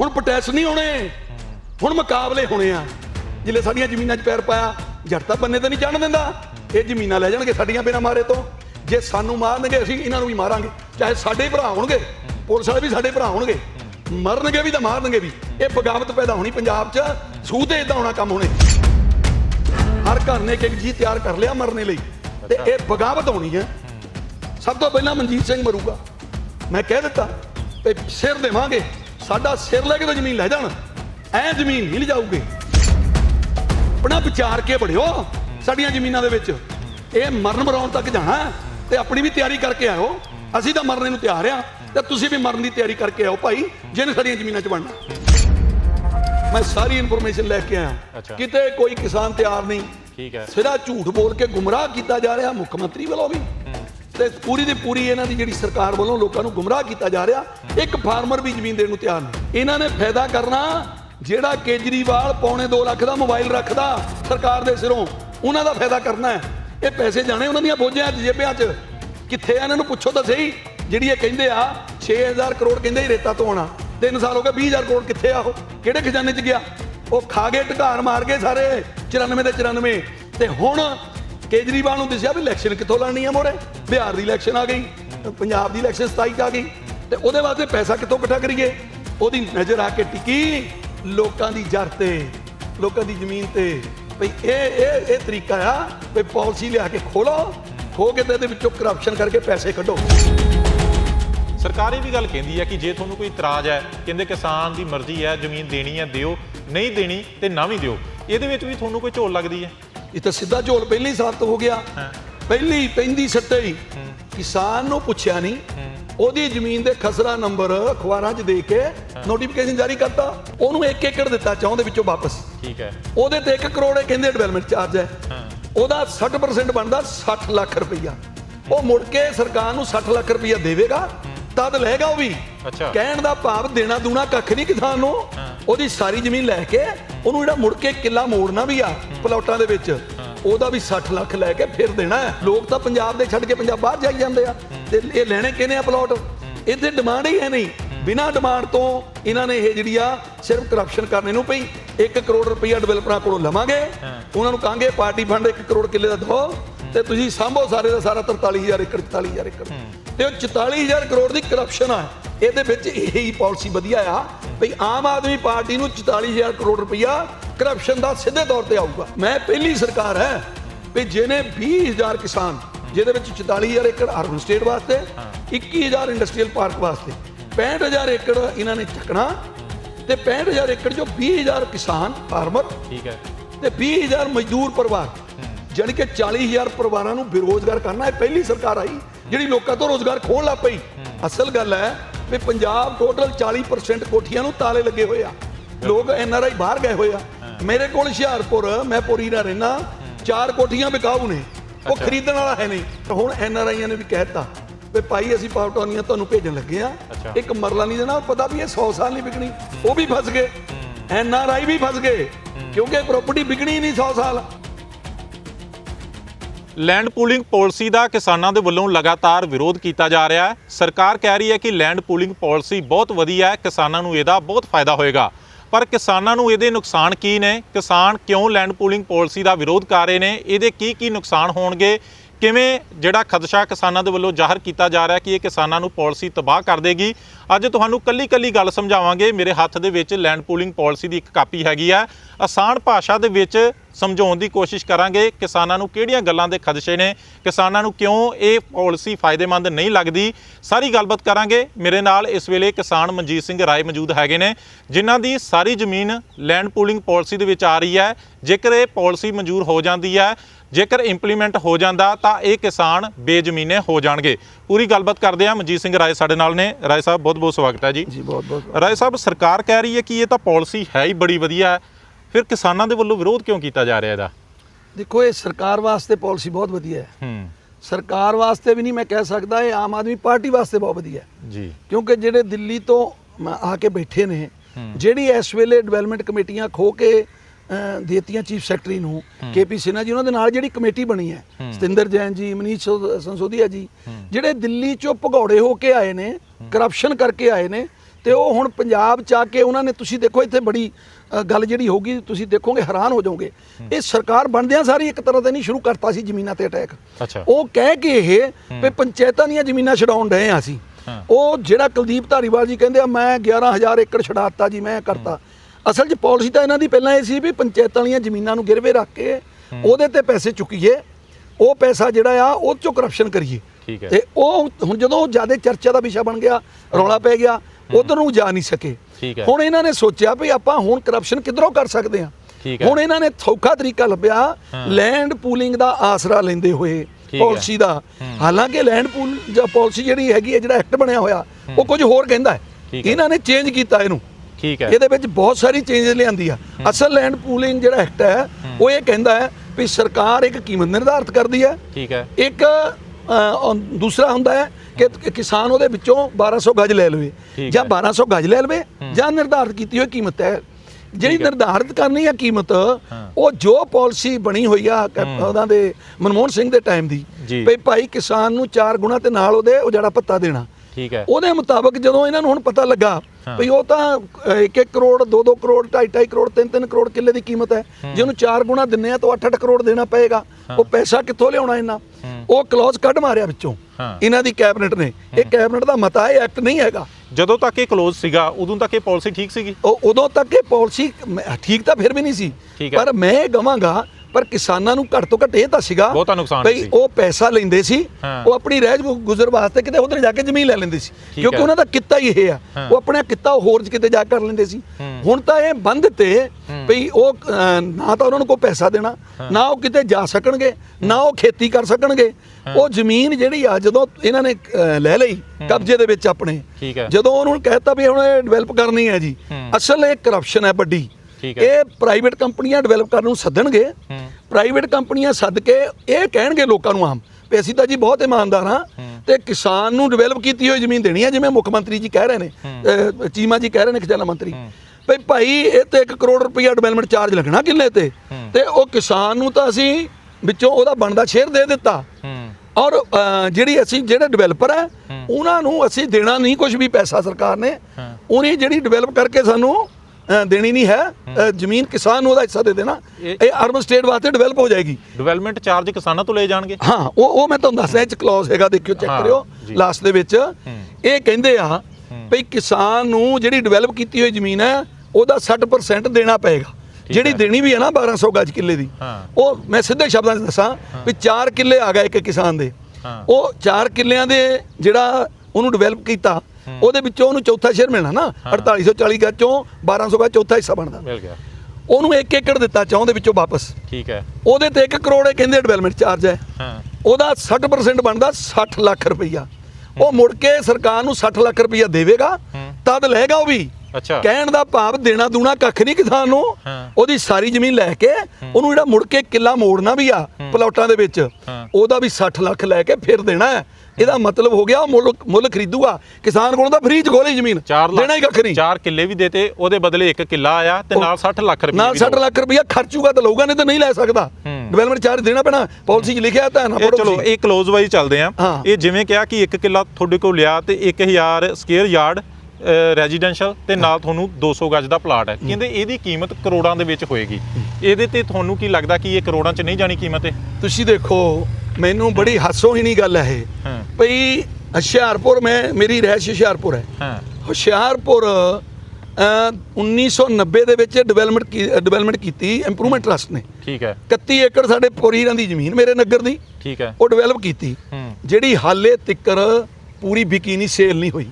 ਹੁਣ ਪ੍ਰੋਟੈਸਟ ਨਹੀਂ ਹੋਣੇ। ਹੁਣ ਮੁਕਾਬਲੇ ਹੋਣੇ ਆ। ਜਿਲੇ ਸਾਡੀਆਂ ਜ਼ਮੀਨਾਂ 'ਚ ਪੈਰ ਪਾਇਆ, ਜੱਟ ਤਾਂ ਬੰਨੇ ਤਾਂ ਨਹੀਂ ਚੜਨ ਦਿੰਦਾ। ਇਹ ਜ਼ਮੀਨਾਂ ਲੈ ਜਾਣਗੇ ਸਾਡੀਆਂ ਬਿਨਾਂ ਮਾਰੇ ਤੋਂ। ਜੇ ਸਾਨੂੰ ਮਾਰਨਗੇ, ਅਸੀਂ ਇਹਨਾਂ ਨੂੰ ਵੀ ਮਾਰਾਂਗੇ। ਚਾਹੇ ਸਾਡੇ ਭਰਾ ਹੋਣਗੇ, ਪੁਲਿਸ ਵਾਲੇ ਵੀ ਸਾਡੇ ਭਰਾ ਹੋਣਗੇ। ਮਰਨਗੇ ਵੀ ਤਾਂ ਮਾਰਨਗੇ ਵੀ। ਇਹ ਬਗਾਵਤ ਪੈਦਾ ਹੋਣੀ ਪੰਜਾਬ 'ਚ। ਸੂਹ ਤੇ ਇਦਾਂ ਹੋਣਾ ਕੰਮ ਹੋਣੇ। ਹਰ ਘਰ ਨੇ ਇੱਕ ਇੱਕ ਜੀ ਤਿਆਰ ਕਰ ਲਿਆ ਮਰਨੇ ਲਈ। ਤੇ ਇਹ ਬਗਾਵਤ ਹੋਣੀ ਹੈ। ਸਭ ਤੋਂ ਪਹਿਲਾਂ ਮਨਜੀਤ ਸਿੰਘ ਮਰੂਗਾ। ਮੈਂ ਕਹਿ ਦਿੱਤਾ, ਤੇ ਸਿਰ ਦੇਵਾਂਗੇ। ਸਾਡਾ ਸਿਰ ਲੈ ਕੇ ਤਾਂ ਜ਼ਮੀਨ ਲੈ ਜਾਣ। ਐ ਜ਼ਮੀਨ ਨਹੀਂ ਲਿਜਾਊਗੇ। ਆਪਣਾ ਵਿਚਾਰ ਕੇ ਬੜਿਓ ਸਾਡੀਆਂ ਜ਼ਮੀਨਾਂ ਦੇ ਵਿੱਚ। ਇਹ ਮਰਨ ਮਰਾਉਣ ਤੱਕ ਜਾਣਾ ਤੇ ਆਪਣੀ ਵੀ ਤਿਆਰੀ ਕਰਕੇ ਆਇਓ। ਅਸੀਂ ਤਾਂ ਮਰਨੇ ਨੂੰ ਤਿਆਰ ਆ ਤੇ ਤੁਸੀਂ ਵੀ ਮਰਨ ਦੀ ਤਿਆਰੀ ਕਰਕੇ ਆਓ ਭਾਈ ਜਿਹਨੇ ਸਾਡੀਆਂ ਜ਼ਮੀਨਾਂ 'ਚ ਬਣਨਾ ਮੈਂ ਸਾਰੀ ਇਨਫੋਰਮੇਸ਼ਨ ਲੈ ਕੇ ਆਇਆ। ਕਿਤੇ ਕੋਈ ਕਿਸਾਨ ਤਿਆਰ ਨਹੀਂ। ਠੀਕ ਹੈ। ਸਿਰਾ ਝੂਠ ਬੋਲ ਕੇ ਗੁੰਮਰਾਹ ਕੀਤਾ ਜਾ ਰਿਹਾ ਮੁੱਖ ਮੰਤਰੀ ਵੱਲੋਂ ਵੀ। ਤੇ ਪੂਰੀ ਦੀ ਪੂਰੀ ਇਹਨਾਂ ਦੀ ਜਿਹੜੀ ਸਰਕਾਰ ਵੱਲੋਂ ਲੋਕਾਂ ਨੂੰ ਗੁੰਮਰਾਹ ਕੀਤਾ ਜਾ ਰਿਹਾ, ਇੱਕ ਫਾਰਮਰ ਵੀ ਜ਼ਮੀਨ ਦੇਣ ਨੂੰ ਤਿਆਰ ਨਹੀਂ ਇਹਨਾਂ ਨੇ ਫਾਇਦਾ ਕਰਨਾ ਜਿਹੜਾ ਕੇਜਰੀਵਾਲ ਪੌਣੇ 2 ਲੱਖ ਦਾ ਮੋਬਾਈਲ ਰੱਖਦਾ ਸਰਕਾਰ ਦੇ ਸਿਰੋਂ, ਉਹਨਾਂ ਦਾ ਫਾਇਦਾ ਕਰਨਾ ਹੈ। ਇਹ ਪੈਸੇ ਜਾਣੇ ਉਹਨਾਂ ਦੀਆਂ ਬੋਝਾਂ 'ਚ 'ਚ। ਕਿੱਥੇ ਆ ਇਹਨਾਂ ਨੂੰ ਪੁੱਛੋ ਤਾਂ ਸਹੀ, ਜਿਹੜੀ ਇਹ ਕਹਿੰਦੇ ਆ 6000 ਕਰੋੜ ਕਹਿੰਦੇ ਹੀ ਰੇਤਾ ਤੋਂ ਆਉਣਾ 3 ਸਾਲ ਹੋ ਗਏ 20000 ਕਰੋੜ ਕਿੱਥੇ ਆ ਉਹ, ਕਿਹੜੇ ਖਜ਼ਾਨੇ 'ਚ ਗਿਆ? ਉਹ ਖਾ ਗਏ, ਢਕਾਰ ਮਾਰ ਗਏ ਸਾਰੇ 94 ਦੇ 94 ਤੇ ਹੁਣ ਕੇਜਰੀਵਾਲ ਨੂੰ ਦਿਸਿਆ ਵੀ ਇਲੈਕਸ਼ਨ ਕਿੱਥੋਂ ਲੜਨੀ ਆ ਮੋਰੇ? ਬਿਹਾਰ ਦੀ ਇਲੈਕਸ਼ਨ ਆ ਗਈ, ਪੰਜਾਬ ਦੀ ਇਲੈਕਸ਼ਨ 27 ਚ ਆ ਗਈ, ਤੇ ਉਹਦੇ ਵਾਸਤੇ ਪੈਸਾ ਕਿੱਥੋਂ ਇਕੱਠਾ ਕਰੀਏ? ਉਹਦੀ ਨਜ਼ਰ ਆ ਕੇ ਟਿਕੀ ਲੋਕਾਂ ਦੀ ਜੜ ਤੇ, ਲੋਕਾਂ ਦੀ ਜ਼ਮੀਨ ਤੇ। ਭਈ ਇਹ ਇਹ ਇਹ ਤਰੀਕਾ ਆ ਵੀ ਪਾਲਿਸੀ ਲਿਆ ਕੇ ਖੋਲੋ ਖੋ ਕੇ ਤੇ ਇਹਦੇ ਵਿੱਚੋਂ ਕਰਪਸ਼ਨ ਕਰਕੇ ਪੈਸੇ ਕੱਢੋ। ਸਰਕਾਰ ਇਹ ਵੀ ਗੱਲ ਕਹਿੰਦੀ ਹੈ ਕਿ ਜੇ ਤੁਹਾਨੂੰ ਕੋਈ ਇਤਰਾਜ਼ ਹੈ, ਕਹਿੰਦੇ ਕਿਸਾਨ ਦੀ ਮਰਜ਼ੀ ਹੈ, ਜ਼ਮੀਨ ਦੇਣੀ ਹੈ, ਦਿਓ, ਨਹੀਂ ਦੇਣੀ ਤੇ ਨਾ ਵੀ ਦਿਓ। ਇਹਦੇ ਵਿੱਚ ਵੀ ਤੁਹਾਨੂੰ ਕੋਈ ਝੋਲ ਲੱਗਦੀ ਹੈ? ਇਹ ਤਾਂ ਸਿੱਧਾ ਝੋਲ ਪਹਿਲਾਂ ਹੀ ਸਾਬਤ ਹੋ ਗਿਆ। ਪਹਿਲੀ ਪੈਂਦੀ ਸੱਟੇ ਹੀ। ਕਿਸਾਨ ਨੂੰ ਪੁੱਛਿਆ ਨਹੀਂ। ਉਹਦੀ ਜ਼ਮੀਨ ਦੇ ਖਸਰਾ ਨੰਬਰ ਅਖਬਾਰਾਂ 'ਚ ਦੇ ਕੇ ਨੋਟੀਫਿਕੇਸ਼ਨ ਜਾਰੀ ਕਰਤਾ। ਉਹਨੂੰ 1 ਏਕੜ ਦਿੱਤਾ ਚੌਂ ਦੇ ਵਿੱਚੋਂ ਵਾਪਸ। ਠੀਕ ਹੈ। ਉਹਦੇ ਤੇ 1 ਕਰੋੜ ਕਹਿੰਦੇ ਡਿਵੈਲਪਮੈਂਟ ਚਾਰਜ ਹੈ। ਹਾਂ। ਉਹਦਾ 60% ਬਣਦਾ 60 ਲੱਖ ਰੁਪਈਆ। ਉਹ ਮੁੜ ਕੇ ਸਰਕਾਰ ਨੂੰ 60 ਲੱਖ ਰੁਪਈਆ ਦੇਵੇਗਾ ਤਦ ਲਏਗਾ ਉਹ ਵੀ। ਅੱਛਾ। ਕਹਿਣ ਦਾ ਭਾਵ ਦੇਣਾ ਦੂਣਾ ਕੱਖ ਨਹੀਂ ਕਿਸਾਨ ਨੂੰ। ਉਹਦੀ ਸਾਰੀ ਜ਼ਮੀਨ ਲੈ ਕੇ ਉਹਨੂੰ ਜਿਹੜਾ ਮੁੜ ਕੇ ਕਿੱਲਾ ਮੋੜਨਾ ਵੀ ਆ ਪਲਾਟਾਂ ਦੇ ਵਿੱਚ। ਉਹਦਾ ਵੀ 60 ਲੱਖ ਲੈ ਕੇ ਫਿਰ ਦੇਣਾ ਹੈ। ਲੋਕ ਤਾਂ ਪੰਜਾਬ ਦੇ ਛੱਡ ਕੇ ਪੰਜਾਬ ਬਾਹਰ ਜਾਈ ਜਾਂਦੇ ਆ। ਤੇ ਇਹ ਲੈਣੇ ਕਿਹਨੇ ਆ ਪਲਾਟ ਇੱਥੇ ਡਿਮਾਂਡ ਹੀ ਹੈ ਨਹੀਂ। ਬਿਨਾਂ ਡਿਮਾਂਡ ਤੋਂ ਇਹਨਾਂ ਨੇ ਇਹ ਜਿਹੜੀ ਆ ਸਿਰਫ ਕਰਪਸ਼ਨ ਕਰਨੇ ਨੂੰ ਪਈ। 1 ਕਰੋੜ ਰੁਪਈਆ ਡਿਵੈਲਪਰਾਂ ਕੋਲੋਂ ਲਵਾਂਗੇ। ਉਹਨਾਂ ਨੂੰ ਕਹਾਂਗੇ ਪਾਰਟੀ ਫੰਡ 1 ਕਰੋੜ ਕਿੱਲੇ ਦਾ ਦਿਓ ਤੇ ਤੁਸੀਂ ਸਾਂਭੋ ਸਾਰੇ ਦਾ ਸਾਰਾ 43000 ਏਕੜ 44000 ਏਕੜ। ਤੇ ਉਹ 44000 ਕਰੋੜ ਦੀ ਕਰਪਸ਼ਨ ਆ। ਇਹਦੇ ਵਿੱਚ ਇਹ ਹੀ ਪਾਲਿਸੀ ਵਧੀਆ ਆ ਭਈ ਆਮ ਆਦਮੀ ਪਾਰਟੀ ਨੂੰ 44000 ਕਰੋੜ ਰੁਪਈਆ ਕਰਪਸ਼ਨ ਦਾ ਸਿੱਧੇ ਤੌਰ ਤੇ ਆਊਗਾ। ਮੈਂ ਪਹਿਲੀ ਸਰਕਾਰ ਹੈ ਵੀ ਜਿਹਨੇ 20000 ਕਿਸਾਨ ਜਿਹਦੇ ਵਿੱਚ 44000 ਏਕੜ ਅਰਬਨ ਸਟੇਟ ਵਾਸਤੇ 21000 ਇੰਡਸਟਰੀਅਲ ਪਾਰਕ ਵਾਸਤੇ 65000 ਏਕੜ ਇਹਨਾਂ ਨੇ ਚੱਕਣਾ ਤੇ 65000 ਏਕੜ ਜੋ 20000 ਕਿਸਾਨ ਫਾਰਮਰ ਠੀਕ ਹੈ। ਤੇ 20000 ਮਜ਼ਦੂਰ ਪਰਿਵਾਰ ਜਾਣੀ ਕਿ 40000 ਪਰਿਵਾਰਾਂ ਨੂੰ ਬੇਰੋਜ਼ਗਾਰ ਕਰਨਾ ਇਹ ਪਹਿਲੀ ਸਰਕਾਰ ਆਈ। ਜਿਹੜੀ ਲੋਕਾਂ ਤੋਂ ਰੋਜ਼ਗਾਰ ਖੋਹਣ ਲੱਗ ਪਈ। ਅਸਲ ਗੱਲ ਹੈ ਵੀ ਪੰਜਾਬ ਟੋਟਲ 40% ਕੋਠੀਆਂ ਨੂੰ ਤਾਲੇ ਲੱਗੇ ਹੋਏ ਆ। ਲੋਕ ਐਨਆਰਆਈ ਬਾਹਰ ਗਏ ਹੋਏ ਆ। ਮੇਰੇ ਕੋਲ ਹੁਸ਼ਿਆਰਪੁਰ ਮੈਂ ਪੁਰੀ ਦਾ ਰਹਿਣਾ ਚਾਰ ਕੋਠੀਆਂ ਵਿਕਾਊ ਨੇ। ਉਹ ਖਰੀਦਣ ਵਾਲਾ ਹੈ ਨਹੀਂ। ਤਾਂ ਹੁਣ ਐਨਆਰਆਈਆਂ ਨੇ ਵੀ ਕਹਿਤਾ ਵੀ ਭਾਈ ਅਸੀਂ ਪਾਵਟੋਨੀਆਂ ਤੁਹਾਨੂੰ ਭੇਜਣ ਲੱਗੇ ਆ। ਇੱਕ ਮਰਲਾ ਨਹੀਂ ਦੇਣਾ ਪਤਾ ਵੀ ਇਹ 100 ਸਾਲ ਨਹੀਂ ਵਿਕਣੀ। ਉਹ ਵੀ ਫਸ ਗਏ। ਐਨਆਰਆਈ ਵੀ ਫਸ ਗਏ। ਕਿਉਂਕਿ ਪ੍ਰਾਪਰਟੀ ਵਿਕਣੀ ਨਹੀਂ 100 ਸਾਲ। ਲੈਂਡ ਪੂਲਿੰਗ ਪਾਲਿਸੀ ਦਾ ਕਿਸਾਨਾਂ ਦੇ ਵੱਲੋਂ ਲਗਾਤਾਰ ਵਿਰੋਧ ਕੀਤਾ ਜਾ ਰਿਹਾ ਹੈ। ਸਰਕਾਰ ਕਹਿ ਰਹੀ ਹੈ ਕਿ ਲੈਂਡ ਪੂਲਿੰਗ ਪਾਲਿਸੀ ਬਹੁਤ ਵਧੀਆ ਹੈ, ਕਿਸਾਨਾਂ ਨੂੰ ਇਹਦਾ ਬਹੁਤ ਫਾਇਦਾ ਹੋਏਗਾ। ਪਰ ਕਿਸਾਨਾਂ ਨੂੰ ਇਹਦੇ ਨੁਕਸਾਨ ਕੀ ਨੇ? ਕਿਸਾਨ ਕਿਉਂ ਲੈਂਡ ਪੂਲਿੰਗ ਪਾਲਿਸੀ ਦਾ ਵਿਰੋਧ ਕਰ ਰਹੇ ਨੇ? ਇਹਦੇ ਕੀ ਕੀ ਨੁਕਸਾਨ ਹੋਣਗੇ? ਕਿਵੇਂ ਜਿਹੜਾ ਖਦਸ਼ਾ ਕਿਸਾਨਾਂ ਦੇ ਵੱਲੋਂ ਜ਼ਾਹਰ ਕੀਤਾ ਜਾ ਰਿਹਾ ਕਿ ਇਹ ਕਿਸਾਨਾਂ ਨੂੰ ਪਾਲਿਸੀ ਤਬਾਹ ਕਰ ਦੇਗੀ? ਅੱਜ ਤੁਹਾਨੂੰ ਕੱਲੀ ਕੱਲੀ ਗੱਲ ਸਮਝਾਵਾਂਗੇ। ਮੇਰੇ ਹੱਥ ਦੇ ਵਿੱਚ ਲੈਂਡ ਪੂਲਿੰਗ ਪਾਲਿਸੀ ਦੀ ਇੱਕ ਕਾਪੀ ਹੈਗੀ ਆ। ਆਸਾਨ ਭਾਸ਼ਾ ਦੇ ਵਿੱਚ ਸਮਝਾਉਣ ਦੀ ਕੋਸ਼ਿਸ਼ ਕਰਾਂਗੇ ਕਿਸਾਨਾਂ ਨੂੰ ਕਿਹੜੀਆਂ ਗੱਲਾਂ ਦੇ ਖਦਸ਼ੇ ਨੇ, ਕਿਸਾਨਾਂ ਨੂੰ ਕਿਉਂ ਇਹ ਪਾਲਿਸੀ ਫਾਇਦੇਮੰਦ ਨਹੀਂ ਲੱਗਦੀ? ਸਾਰੀ ਗੱਲਬਾਤ ਕਰਾਂਗੇ। ਮੇਰੇ ਨਾਲ ਇਸ ਵੇਲੇ ਕਿਸਾਨ ਮਨਜੀਤ ਸਿੰਘ ਰਾਏ ਮੌਜੂਦ ਹੈਗੇ ਨੇ, ਜਿਨ੍ਹਾਂ ਦੀ ਸਾਰੀ ਜ਼ਮੀਨ ਲੈਂਡ ਪੂਲਿੰਗ ਪਾਲਿਸੀ ਦੇ ਵਿੱਚ ਆ ਰਹੀ ਹੈ। ਜੇਕਰ ਇਹ ਪਾਲਿਸੀ ਮਨਜ਼ੂਰ ਹੋ ਜਾਂਦੀ ਹੈ ਜੇਕਰ ਇੰਪਲੀਮੈਂਟ ਹੋ ਜਾਂਦਾ ਤਾਂ ਇਹ ਕਿਸਾਨ ਬੇਜ਼ਮੀਨੇ ਹੋ ਜਾਣਗੇ। ਪੂਰੀ ਗੱਲਬਾਤ ਕਰਦੇ ਹਾਂ। ਮਨਜੀਤ ਸਿੰਘ ਰਾਏ ਸਾਡੇ ਨਾਲ ਨੇ। ਰਾਏ ਸਾਹਿਬ ਬਹੁਤ ਬਹੁਤ ਸਵਾਗਤ ਹੈ ਜੀ। ਜੀ ਬਹੁਤ ਬਹੁਤ ਰਾਏ ਸਾਹਿਬ ਸਰਕਾਰ ਕਹਿ ਰਹੀ ਹੈ ਕਿ ਇਹ ਤਾਂ ਪਾਲਿਸੀ ਹੈ ਹੀ ਬੜੀ ਵਧੀਆ ਹੈ। ਫਿਰ ਕਿਸਾਨਾਂ ਦੇ ਵੱਲੋਂ ਵਿਰੋਧ ਕਿਉਂ ਕੀਤਾ ਜਾ ਰਿਹਾ ਇਹਦਾ? ਦੇਖੋ ਇਹ ਸਰਕਾਰ ਵਾਸਤੇ ਪਾਲਿਸੀ ਬਹੁਤ ਵਧੀਆ ਹੈ। ਹੂੰ। ਸਰਕਾਰ ਵਾਸਤੇ ਵੀ ਨਹੀਂ ਮੈਂ ਕਹਿ ਸਕਦਾ ਇਹ ਆਮ ਆਦਮੀ ਪਾਰਟੀ ਵਾਸਤੇ ਬਹੁਤ ਵਧੀਆ ਹੈ। ਜੀ। ਕਿਉਂਕਿ ਜਿਹੜੇ ਦਿੱਲੀ ਤੋਂ ਆ ਕੇ ਬੈਠੇ ਨੇ ਜਿਹੜੀ ਇਸ ਵੇਲੇ ਡਿਵੈਲਪਮੈਂਟ ਕਮੇਟੀਆਂ ਖੋ ਕੇ ਦੇਤੀਆਂ ਚੀਫ ਸੈਕਟਰੀ ਨੂੰ ਕੇਪੀ ਸਿਨਹਾ ਜੀ ਉਹਨਾਂ ਦੇ ਨਾਲ ਜਿਹੜੀ ਕਮੇਟੀ ਬਣੀ ਹੈ ਸਤਿੰਦਰ ਜੈਨ ਜੀ ਮਨੀਸ਼ ਸੰਸੋਦੀਆ ਜੀ ਜਿਹੜੇ ਦਿੱਲੀ ਚੋਂ ਭਗੌੜੇ ਹੋ ਕੇ ਆਏ ਨੇ ਕਰਪਸ਼ਨ ਕਰਕੇ ਆਏ ਨੇ ਤੇ ਉਹ ਹੁਣ ਪੰਜਾਬ ਚ ਆ ਕੇ ਉਹਨਾਂ ਨੇ ਤੁਸੀਂ ਦੇਖੋ ਇੱਥੇ ਬੜੀ ਗੱਲ ਜਿਹੜੀ ਹੋਗੀ ਤੁਸੀਂ ਦੇਖੋਗੇ ਹੈਰਾਨ ਹੋ ਜਾਓਗੇ। ਇਹ ਸਰਕਾਰ ਬਣਦਿਆਂ ਸਾਰੀ ਇੱਕ ਤਰ੍ਹਾਂ ਤੇ ਨਹੀਂ ਸ਼ੁਰੂ ਕਰਤਾ ਸੀ ਜ਼ਮੀਨਾਂ ਤੇ ਅਟੈਕ ਉਹ ਕਹਿ ਕੇ ਇਹ ਵੀ ਪੰਚਾਇਤਾਂ ਦੀਆਂ ਜ਼ਮੀਨਾਂ ਛਡਾਉਣ ਡਏ ਆ ਅਸੀਂ। ਉਹ ਜਿਹੜਾ ਕੁਲਦੀਪ ਧਾਰੀਵਾਲ ਜੀ ਕਹਿੰਦੇ ਆ ਮੈਂ 11000 ਏਕੜ ਛਡਾਤਾ ਜੀ ਮੈਂ ਕਰਤਾ। ਅਸਲ 'ਚ ਪਾਲਿਸੀ ਤਾਂ ਇਹਨਾਂ ਦੀ ਪਹਿਲਾਂ ਇਹ ਸੀ ਵੀ ਪੰਚਾਇਤਾਂ ਵਾਲੀਆਂ ਜ਼ਮੀਨਾਂ ਨੂੰ ਗਿਰਵੇ ਰੱਖ ਕੇ ਉਹਦੇ ਤੇ ਪੈਸੇ ਚੁੱਕੀਏ ਉਹ ਪੈਸਾ ਜਿਹੜਾ ਆ ਉਹ ਚੋਂ ਕਰਪਸ਼ਨ ਕਰੀਏ। ਠੀਕ ਹੈ। ਤੇ ਉਹ ਹੁਣ ਜਦੋਂ ਜ਼ਿਆਦਾ ਚਰਚਾ ਦਾ ਵਿਸ਼ਾ ਬਣ ਗਿਆ ਰੌਲਾ ਪੈ ਗਿਆ ਉਧਰ ਨੂੰ ਜਾ ਨਹੀਂ ਸਕੇ। ਹੁਣ ਇਹਨਾਂ ਨੇ ਸੋਚਿਆ ਵੀ ਆਪਾਂ ਹੁਣ ਕਰਪਸ਼ਨ ਕਿੱਧਰੋਂ ਕਰ ਸਕਦੇ ਹੈ? ਹੁਣ ਇਹਨਾਂ ਨੇ ਸੌਖਾ ਤਰੀਕਾ ਲੱਭਿਆ ਲੈਂਡ ਪੂਲਿੰਗ ਦਾ ਆਸਰਾ ਲੈਂਦੇ ਹੋਏ। ਪਾਲਿਸੀ ਦਾ। ਹਾਲਾਂਕਿ ਲੈਂਡ ਪੂਲ ਜਾਂ ਪਾਲਿਸੀ ਜਿਹੜੀ ਹੈਗੀ ਹੈ ਜਿਹੜਾ ਐਕਟ ਬਣਿਆ ਹੋਇਆ ਉਹ ਕੁਝ ਹੋਰ ਕਹਿੰਦਾ ਹੈ। ਇਹਨਾਂ ਨੇ ਚੇਂਜ ਕੀਤਾ ਇਹਨੂੰ। ਠੀਕ ਹੈ। ਇਹਦੇ ਵਿੱਚ ਬਹੁਤ ਸਾਰੀ ਚੇਂਜਸ ਲਿਆਂਦੀ ਆ। ਅਸਲ ਲੈਂਡ ਪੂਲਿੰਗ ਜਿਹੜਾ ਐਕਟ ਹੈ ਉਹ ਇਹ ਕਹਿੰਦਾ ਹੈ ਵੀ ਸਰਕਾਰ ਇੱਕ ਕੀਮਤ ਨਿਰਧਾਰਿਤ ਕਰਦੀ ਹੈ। ਠੀਕ ਹੈ। ਇੱਕ ਦੂਸਰਾ ਹੁੰਦਾ ਹੈ ਕਿ ਕਿਸਾਨ ਉਹਦੇ ਵਿੱਚੋਂ 1200 ਗਜ ਲੈ ਲਵੇ ਜਾਂ ਹੈ। 1200 ਗਜ ਲੈ ਲਵੇ ਜਾਂ ਨਿਰਧਾਰਿਤ ਕੀਤੀ ਹੋਈ ਕੀਮਤ ਹੈ। ਜਿਹੜੀ ਨਿਰਧਾਰਿਤ ਕਰਨੀ ਹੈ ਕੀਮਤ ਉਹ ਜੋ ਪਾਲਿਸੀ ਬਣੀ ਹੋਈ ਆ ਉਹਨਾਂ ਦੇ ਮਨਮੋਹਨ ਸਿੰਘ ਦੇ ਟਾਈਮ ਦੀ। ਵੀ ਭਾਈ ਕਿਸਾਨ ਨੂੰ 4 ਗੁਣਾ ਤੇ ਨਾਲ ਉਹਦੇ ਉਜਾੜਾ ਭੱਤਾ ਦੇਣਾ। ਠੀਕ ਹੈ। ਉਹਦੇ ਮੁਤਾਬਕ ਜਦੋਂ ਇਹਨਾਂ ਨੂੰ ਹੁਣ ਪਤਾ ਲੱਗਾ ਵੀ ਉਹ ਤਾਂ 1-1 ਕਰੋੜ 2-2 ਕਰੋੜ 2.5 ਕਰੋੜ 3-3 ਕਰੋੜ ਕਿੱਲੇ ਦੀ ਕੀਮਤ ਹੈ। ਜੇ ਉਹਨੂੰ 4 ਗੁਣਾ ਦਿੰਨੇ ਆ ਤਾਂ 8-8 ਕਰੋੜ ਦੇਣਾ ਪਏਗਾ। ਉਹ ਪੈਸਾ ਕਿੱਥੋਂ ਲਿਆਉਣਾ ਇਹਨਾਂ? ਉਹ ਕਲੌਜ਼ ਕੱਢ ਮਾਰਿਆ ਵਿੱਚੋਂ। ਇਹਨਾਂ ਦੀ ਕੈਬਨਿਟ ਨੇ। ਇਹ ਕੈਬਨਿਟ ਦਾ ਮਤਾ ਇਹ ਐਕਟ ਨਹੀਂ ਹੈਗਾ। ਜਦੋਂ ਤੱਕ ਇਹ ਕਲੋਜ਼ ਸੀਗਾ ਉਦੋਂ ਤੱਕ ਇਹ ਪਾਲਿਸੀ ਠੀਕ ਸੀਗੀ? ਉਹ ਉਦੋਂ ਤੱਕ ਇਹ ਪਾਲਿਸੀ ਠੀਕ ਤਾਂ ਫਿਰ ਵੀ ਨਹੀਂ ਸੀ। ਪਰ ਮੈਂ ਇਹ ਕਵਾਂਗਾ ਪਰ ਕਿਸਾਨਾਂ ਨੂੰ ਘੱਟ ਤੋਂ ਘੱਟ ਇਹ ਤਾਂ ਸੀਗਾ ਬਹੁਤਾ ਨੁਕਸਾਨ ਸੀ। ਉਹ ਪੈਸਾ ਲੈਂਦੇ ਸੀ। ਉਹ ਆਪਣੀ ਰਹਿਜ ਗੁਜ਼ਰ ਵਾਸਤੇ ਕਿਤੇ ਉਧਰ ਜਾ ਕੇ ਜ਼ਮੀਨ ਲੈ ਲੈਂਦੇ ਸੀ ਕਿਉਂਕਿ। ਉਹਨਾਂ ਦਾ ਕਿੱਤਾ ਹੀ ਇਹ ਆ। ਉਹ ਆਪਣਾ ਕਿੱਤਾ ਹੋਰ ਕਿਤੇ ਜਾ ਕੇ ਕਰ ਲੈਂਦੇ ਸੀ। ਹੁਣ ਤਾਂ ਇਹ ਬੰਦ ਤੇ ਬਈ ਉਹ ਨਾ ਤਾਂ ਉਹਨਾਂ ਨੂੰ ਕੋਈ ਪੈਸਾ ਦੇਣਾ ਨਾ ਉਹ ਕਿਤੇ ਜਾ ਸਕਣਗੇ ਨਾ ਉਹ ਖੇਤੀ ਕਰ ਸਕਣਗੇ ਉਹ ਜ਼ਮੀਨ ਜਿਹੜੀ ਆ ਜਦੋਂ ਇਹਨਾਂ ਨੇ ਲੈ ਲਈ ਕਬਜ਼ੇ ਦੇ ਵਿੱਚ ਆਪਣੇ। ਜਦੋਂ ਉਹਨੂੰ ਕਹਿਤਾ ਵੀ ਹੁਣ ਇਹ ਡਿਵੈਲਪ ਕਰਨੀ ਹੈ ਜੀ। ਅਸਲ ਇਹ ਕਰਪਸ਼ਨ ਹੈ ਵੱਡੀ। ਇਹ ਪ੍ਰਾਈਵੇਟ ਕੰਪਨੀਆਂ ਡਿਵੈਲਪ ਕਰਨ ਨੂੰ ਸੱਦਣਗੇ। ਪ੍ਰਾਈਵੇਟ ਕੰਪਨੀਆਂ ਸੱਦ ਕੇ ਇਹ ਕਹਿਣਗੇ ਲੋਕਾਂ ਨੂੰ ਆਮ ਵੀ ਅਸੀਂ ਤਾਂ ਜੀ ਬਹੁਤ ਇਮਾਨਦਾਰ ਹਾਂ ਤੇ ਕਿਸਾਨ ਨੂੰ ਡਿਵੈਲਪ ਕੀਤੀ ਹੋਈ ਜ਼ਮੀਨ ਦੇਣੀ ਹੈ ਜਿਵੇਂ ਮੁੱਖ ਮੰਤਰੀ ਜੀ ਕਹਿ ਰਹੇ ਨੇ ਚੀਮਾ ਜੀ ਕਹਿ ਰਹੇ ਨੇ ਖਜ਼ਾਨਾ ਮੰਤਰੀ। ਭਈ ਭਾਈ ਇਹ ਤੇ 1 ਕਰੋੜ ਰੁਪਈਆ ਡਿਵੈਲਪਮੈਂਟ ਚਾਰਜ ਲੱਗਣਾ ਕਿੱਲੇ ਤੇ। ਤੇ ਉਹ ਕਿਸਾਨ ਨੂੰ ਤਾਂ ਅਸੀਂ ਵਿੱਚੋਂ ਉਹਦਾ ਬਣਦਾ ਸ਼ੇਅਰ ਦੇ ਦਿੱਤਾ। ਔਰ ਜਿਹੜੀ ਅਸੀਂ ਜਿਹੜੇ ਡਿਵੈਲਪਰ ਹੈ ਉਹਨਾਂ ਨੂੰ ਅਸੀਂ ਦੇਣਾ ਨਹੀਂ ਕੁਝ ਵੀ ਪੈਸਾ ਸਰਕਾਰ ਨੇ। ਉਹਨੇ ਜਿਹੜੀ ਡਿਵੈਲਪ ਕਰਕੇ ਸਾਨੂੰ ਅ, ਦੇਣੀ ਨਹੀਂ ਹੈ। ਅ, ਜ਼ਮੀਨ ਕਿਸਾਨ ਨੂੰ ਉਹਦਾ ਹਿੱਸਾ ਦੇ ਦੇਣਾ। ਇਹ- ਅਰਬਨ ਸਟੇਟ ਵਾਸਤੇ ਡਿਵੈਲਪ ਹੋ ਜਾਏਗੀ। ਡਿਵੈਲਪਮੈਂਟ ਚਾਰਜ ਕਿਸਾਨਾਂ ਤੋਂ ਲਏ ਜਾਣਗੇ? ਹਾਂ ਉਹ ਉਹ ਮੈਂ ਤੁਹਾਨੂੰ ਦੱਸਦਾ ਇਹ ਚ ਕਲੌਜ਼ ਹੈਗਾ ਦੇਖਿਓ ਚੈੱਕ ਹਾਂ, ਕਰਿਓ। ਜੀ। ਲਾਸਟ ਦੇ ਵਿੱਚ ਇਹ ਕਹਿੰਦੇ ਆ ਵੀ ਕਿਸਾਨ ਨੂੰ ਜਿਹੜੀ ਡਿਵੈਲਪ ਕੀਤੀ ਹੋਈ ਜ਼ਮੀਨ ਹੈ ਉਹਦਾ 60% ਦੇਣਾ ਪਏਗਾ। ਜਿਹੜੀ ਦੇਣੀ ਵੀ ਹੈ ਨਾ 1200 ਗਜ ਕਿੱਲੇ ਦੀ। ਹਾਂ। ਉਹ ਮੈਂ ਸਿੱਧੇ ਸ਼ਬਦਾਂ 'ਚ ਦੱਸਾਂ ਵੀ 4 ਕਿੱਲੇ ਆ ਗਏ ਇੱਕ ਕਿਸਾਨ ਦੇ। ਹਾਂ। ਉਹ 4 ਕਿੱਲਿਆਂ ਦੇ ਜਿਹੜਾ ਉਹਨੂੰ ਡਿਵੈਲਪ ਕੀਤਾ ਉਹਦੇ ਵਿੱਚੋਂ ਉਹਨੂੰ ਚੌਥਾ ਸ਼ੇਅਰ ਮਿਲਣਾ ਨਾ 4840 ਗਜ ਚੋਂ 1200 ਗਜ ਚੌਥਾ ਹਿੱਸਾ ਬਣਦਾ। ਮਿਲ ਗਿਆ। ਉਹਨੂੰ 1 ਏਕੜ ਦਿੱਤਾ ਚਾਹੁੰਦੇ ਵਿੱਚੋਂ ਵਾਪਸ। ਠੀਕ ਹੈ। ਉਹਦੇ ਤੇ 1 ਕਰੋੜ ਇਹ ਕਹਿੰਦੇ ਡਿਵੈਲਪਮੈਂਟ ਚਾਰਜ ਹੈ। ਹਾਂ। ਉਹਦਾ 60% ਬਣਦਾ 60 ਲੱਖ ਰੁਪਈਆ। ਉਹ ਮੁੜ ਕੇ ਸਰਕਾਰ ਨੂੰ 60 ਲੱਖ ਰੁਪਈਆ ਦੇਵੇਗਾ ਤਦ ਲਏਗਾ ਉਹ ਵੀ। ਅੱਛਾ। ਕਹਿਣ ਦਾ ਭਾਵ ਦੇਣਾ ਦੂਣਾ ਕੱਖ ਨਹੀਂ ਕਿਸਾਨ ਨੂੰ। ਉਹਦੀ ਸਾਰੀ ਜ਼ਮੀਨ ਲੈ ਕੇ ਉਹਨੂੰ ਜਿਹੜਾ ਮੁੜ ਕੇ ਕਿੱਲਾ ਮੋੜਨਾ ਵੀ ਆ ਪਲਾਟਾਂ ਦੇ ਵਿੱਚ। ਉਹਦਾ ਵੀ 60 ਲੱਖ ਲੈ ਕੇ ਫਿਰ ਦੇਣਾ ਇਹਦਾ ਮਤਲਬ ਹੋ ਗਿਆ ਮੁੱਲ ਮੁੱਲ ਖਰੀਦੂਗਾ। ਕਿਸਾਨ ਕੋਲੋਂ ਤਾਂ ਫ੍ਰੀ ਚ ਖੋਲੀ ਜ਼ਮੀਨ। 4 ਲੱਖ ਦੇਣਾ ਹੀ ਕੱਖ ਨਹੀਂ। 4 ਕਿੱਲੇ ਵੀ ਦੇਤੇ ਉਹਦੇ ਬਦਲੇ ਇੱਕ ਕਿੱਲਾ ਆਇਆ ਤੇ ਨਾਲ 60 ਲੱਖ ਰੁਪਏ ਨਾਲ 60 ਲੱਖ ਰੁਪਈਆ ਖਰਚੂਗਾ ਤਾਂ ਲਊਗਾ ਨਹੀਂ ਤਾਂ ਨਹੀਂ ਲੈ ਸਕਦਾ। ਡਿਵੈਲਪਮੈਂਟ ਚਾਰਜ ਦੇਣਾ ਪੈਣਾ। ਪਾਲਿਸੀ 'ਚ ਲਿਖਿਆ ਤਾਂ ਨਾ ਪੜੋ ਚਲੋ। ਇਹ ਕਲੋਜ਼ ਵਾਈਜ਼ ਚੱਲਦੇ ਆ। ਇਹ ਜਿਵੇਂ ਕਿਹਾ ਕਿ ਇੱਕ ਕਿੱਲਾ ਤੁਹਾਡੇ ਕੋਲ ਲਿਆ ਤੇ 1000 ਸਕੁਅਰ ਯਾਰਡ ਰੈਜ਼ੀਡੈਂਸ਼ੀਅਲ ਤੇ ਨਾਲ ਤੁਹਾਨੂੰ 200 ਗਜ ਦਾ ਪਲਾਟ ਹੈ। ਕਹਿੰਦੇ ਇਹਦੀ ਕੀਮਤ ਕਰੋੜਾਂ ਦੇ ਵਿੱਚ ਹੋਏਗੀ। ਇਹਦੇ ਤੇ ਤੁਹਾਨੂੰ ਕੀ ਲੱਗਦਾ ਕਿ ਇਹ ਕਰੋੜਾਂ 'ਚ ਨਹੀਂ ਜਾਣੀ ਕੀਮਤ ਇਹ? ਤੁਸੀਂ ਦੇਖੋ ਮੈਨੂੰ ਬੜੀ ਹਾਸੋਹੀਣੀ ਗੱਲ ਹੈ ਇਹ। ਹਾਂ। ਭਈ ਹੁਸ਼ਿਆਰਪੁਰ ਮੈਂ ਮੇਰੀ ਰਹਿਸ਼ ਹੁਸ਼ਿਆਰਪੁਰ ਹੈ। ਹਾਂ। ਹੁਸ਼ਿਆਰਪੁਰ ਅ, 1990 ਦੇ ਵਿੱਚ ਡਿਵੈਲਪਮੈਂਟ ਡਿਵੈਲਪਮੈਂਟ ਕੀਤੀ ਇੰਪਰੂਵਮੈਂਟ ਟਰਸਟ ਨੇ। ਠੀਕ ਹੈ। 31 ਏਕੜ ਸਾਡੇ ਪੋਰੀਰਾਂ ਦੀ ਜ਼ਮੀਨ ਮੇਰੇ ਨਗਰ ਦੀ। ਠੀਕ ਹੈ। ਉਹ ਡਿਵੈਲਪ ਕੀਤੀ। ਹੂੰ। ਜਿਹੜੀ ਹਾਲੇ ਤਿੱਕਰ ਪੂਰੀ ਵਿਕੀ ਨਹੀਂ ਸੇਲ ਨਹੀਂ ਹੋਈ।